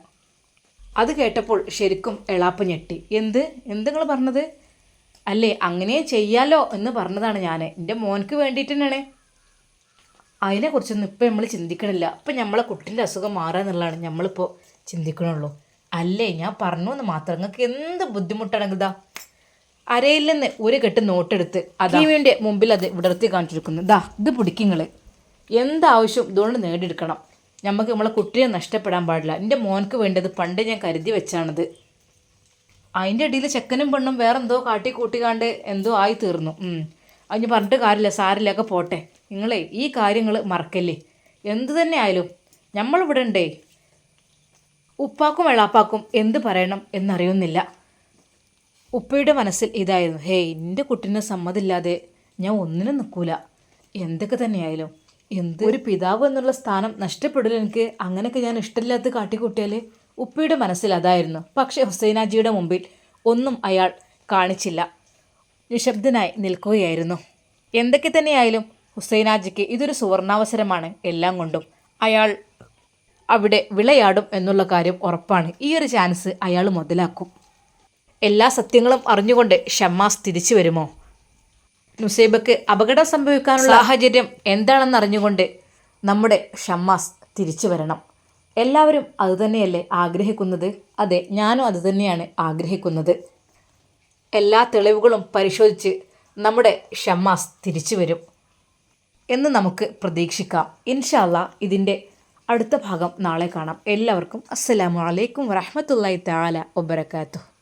അത് കേട്ടപ്പോൾ ശരിക്കും എളാപ്പ ഞെട്ടി. എന്ത്? എന്ത് പറഞ്ഞത്? അല്ലേ അങ്ങനെ ചെയ്യാലോ എന്ന് പറഞ്ഞതാണ് ഞാൻ എന്റെ മോൻക്ക് വേണ്ടിയിട്ട് തന്നെയാണ്. അതിനെക്കുറിച്ചൊന്നും ഇപ്പം നമ്മൾ ചിന്തിക്കണില്ല. ഇപ്പം നമ്മളെ കുട്ടീന്റെ അസുഖം മാറുക എന്നുള്ളതാണ് നമ്മളിപ്പോൾ ചിന്തിക്കണുള്ളൂ. അല്ലേ ഞാൻ പറഞ്ഞു എന്ന് മാത്രം. നിങ്ങൾക്ക് എന്ത് ബുദ്ധിമുട്ടാണെങ്കിൽ ഇതാ അരയിൽ നിന്ന് ഒരു കെട്ട് നോട്ടെടുത്ത് അദീവിന്റെ മുമ്പിൽ അത് വിടർത്തി കാണിച്ചിരിക്കുന്നു. ദാ ഇത് പിടിക്കുങ്ങൾ എന്താവശ്യം ഇതുകൊണ്ട് നേടിയെടുക്കണം. നമുക്ക് നമ്മളെ കുട്ടിയെ നഷ്ടപ്പെടാൻ പാടില്ല. എന്റെ മോൻക്ക് വേണ്ടത് പണ്ട് ഞാൻ കരുതി വെച്ചാണത്. അതിന്റെ ഇടയിൽ ചെക്കനും പെണ്ണും വേറെ എന്തോ കാട്ടി കൂട്ടിക്കാണ്ട് എന്തോ ആയി തീർന്നു. അതിന് പറഞ്ഞിട്ട് കാര്യമില്ല. സാരില്ലൊക്കെ പോട്ടെ. നിങ്ങളെ ഈ കാര്യങ്ങൾ മറക്കല്ലേ? എന്ത് തന്നെ ആയാലും നമ്മളിവിടെ ഉണ്ടേ. ഉപ്പാക്കും വെള്ളാപ്പാക്കും എന്ത് പറയണം എന്നറിയുന്നില്ല. ഉപ്പയുടെ മനസ്സിൽ ഇതായിരുന്നു ഹേ എന്റെ കുട്ടീനെ സമ്മതില്ലാതെ ഞാൻ ഒന്നിനും നിൽക്കൂല എന്തൊക്കെ തന്നെയായാലും എന്ത് ഒരു പിതാവ് എന്നുള്ള സ്ഥാനം നഷ്ടപ്പെടില്ല എനിക്ക്. അങ്ങനെയൊക്കെ ഞാൻ ഇഷ്ടമില്ലാത്ത കാട്ടിക്കൂട്ടിയാൽ ഉപ്പയുടെ മനസ്സിൽ അതായിരുന്നു. പക്ഷേ ഹുസൈനാജിയുടെ മുമ്പിൽ ഒന്നും അയാൾ കാണിച്ചില്ല. നിശബ്ദനായി നിൽക്കുകയായിരുന്നു. എന്തൊക്കെ തന്നെയായാലും ഹുസൈനാജിക്ക് ഇതൊരു സുവർണാവസരമാണ് എല്ലാം കൊണ്ടും. അയാൾ അവിടെ വിളയാടും എന്നുള്ള കാര്യം ഉറപ്പാണ്. ഈ ഒരു ചാൻസ് അയാൾ മുതലാക്കും. എല്ലാ സത്യങ്ങളും അറിഞ്ഞുകൊണ്ട് ഷമ്മാസ് തിരിച്ചു വരുമോ? നുസൈബക്ക് അപകടം സംഭവിക്കാനുള്ള സാഹചര്യം എന്താണെന്ന് അറിഞ്ഞുകൊണ്ട് നമ്മുടെ ഷമ്മാസ് തിരിച്ചു വരണം. എല്ലാവരും അതുതന്നെയല്ലേ ആഗ്രഹിക്കുന്നത്? അതെ ഞാനും അതുതന്നെയാണ് ആഗ്രഹിക്കുന്നത്. എല്ലാ തെളിവുകളും പരിശോധിച്ച് നമ്മുടെ ഷമ്മാസ് തിരിച്ചു വരും എന്ന് നമുക്ക് പ്രതീക്ഷിക്കാം. ഇൻഷാല്ല ഇതിന്റെ അടുത്ത ഭാഗം നാളെ കാണാം. എല്ലാവർക്കും അസ്സലാമു അലൈക്കും വറഹമത്തല്ലായി താല വബർക്കാത്തു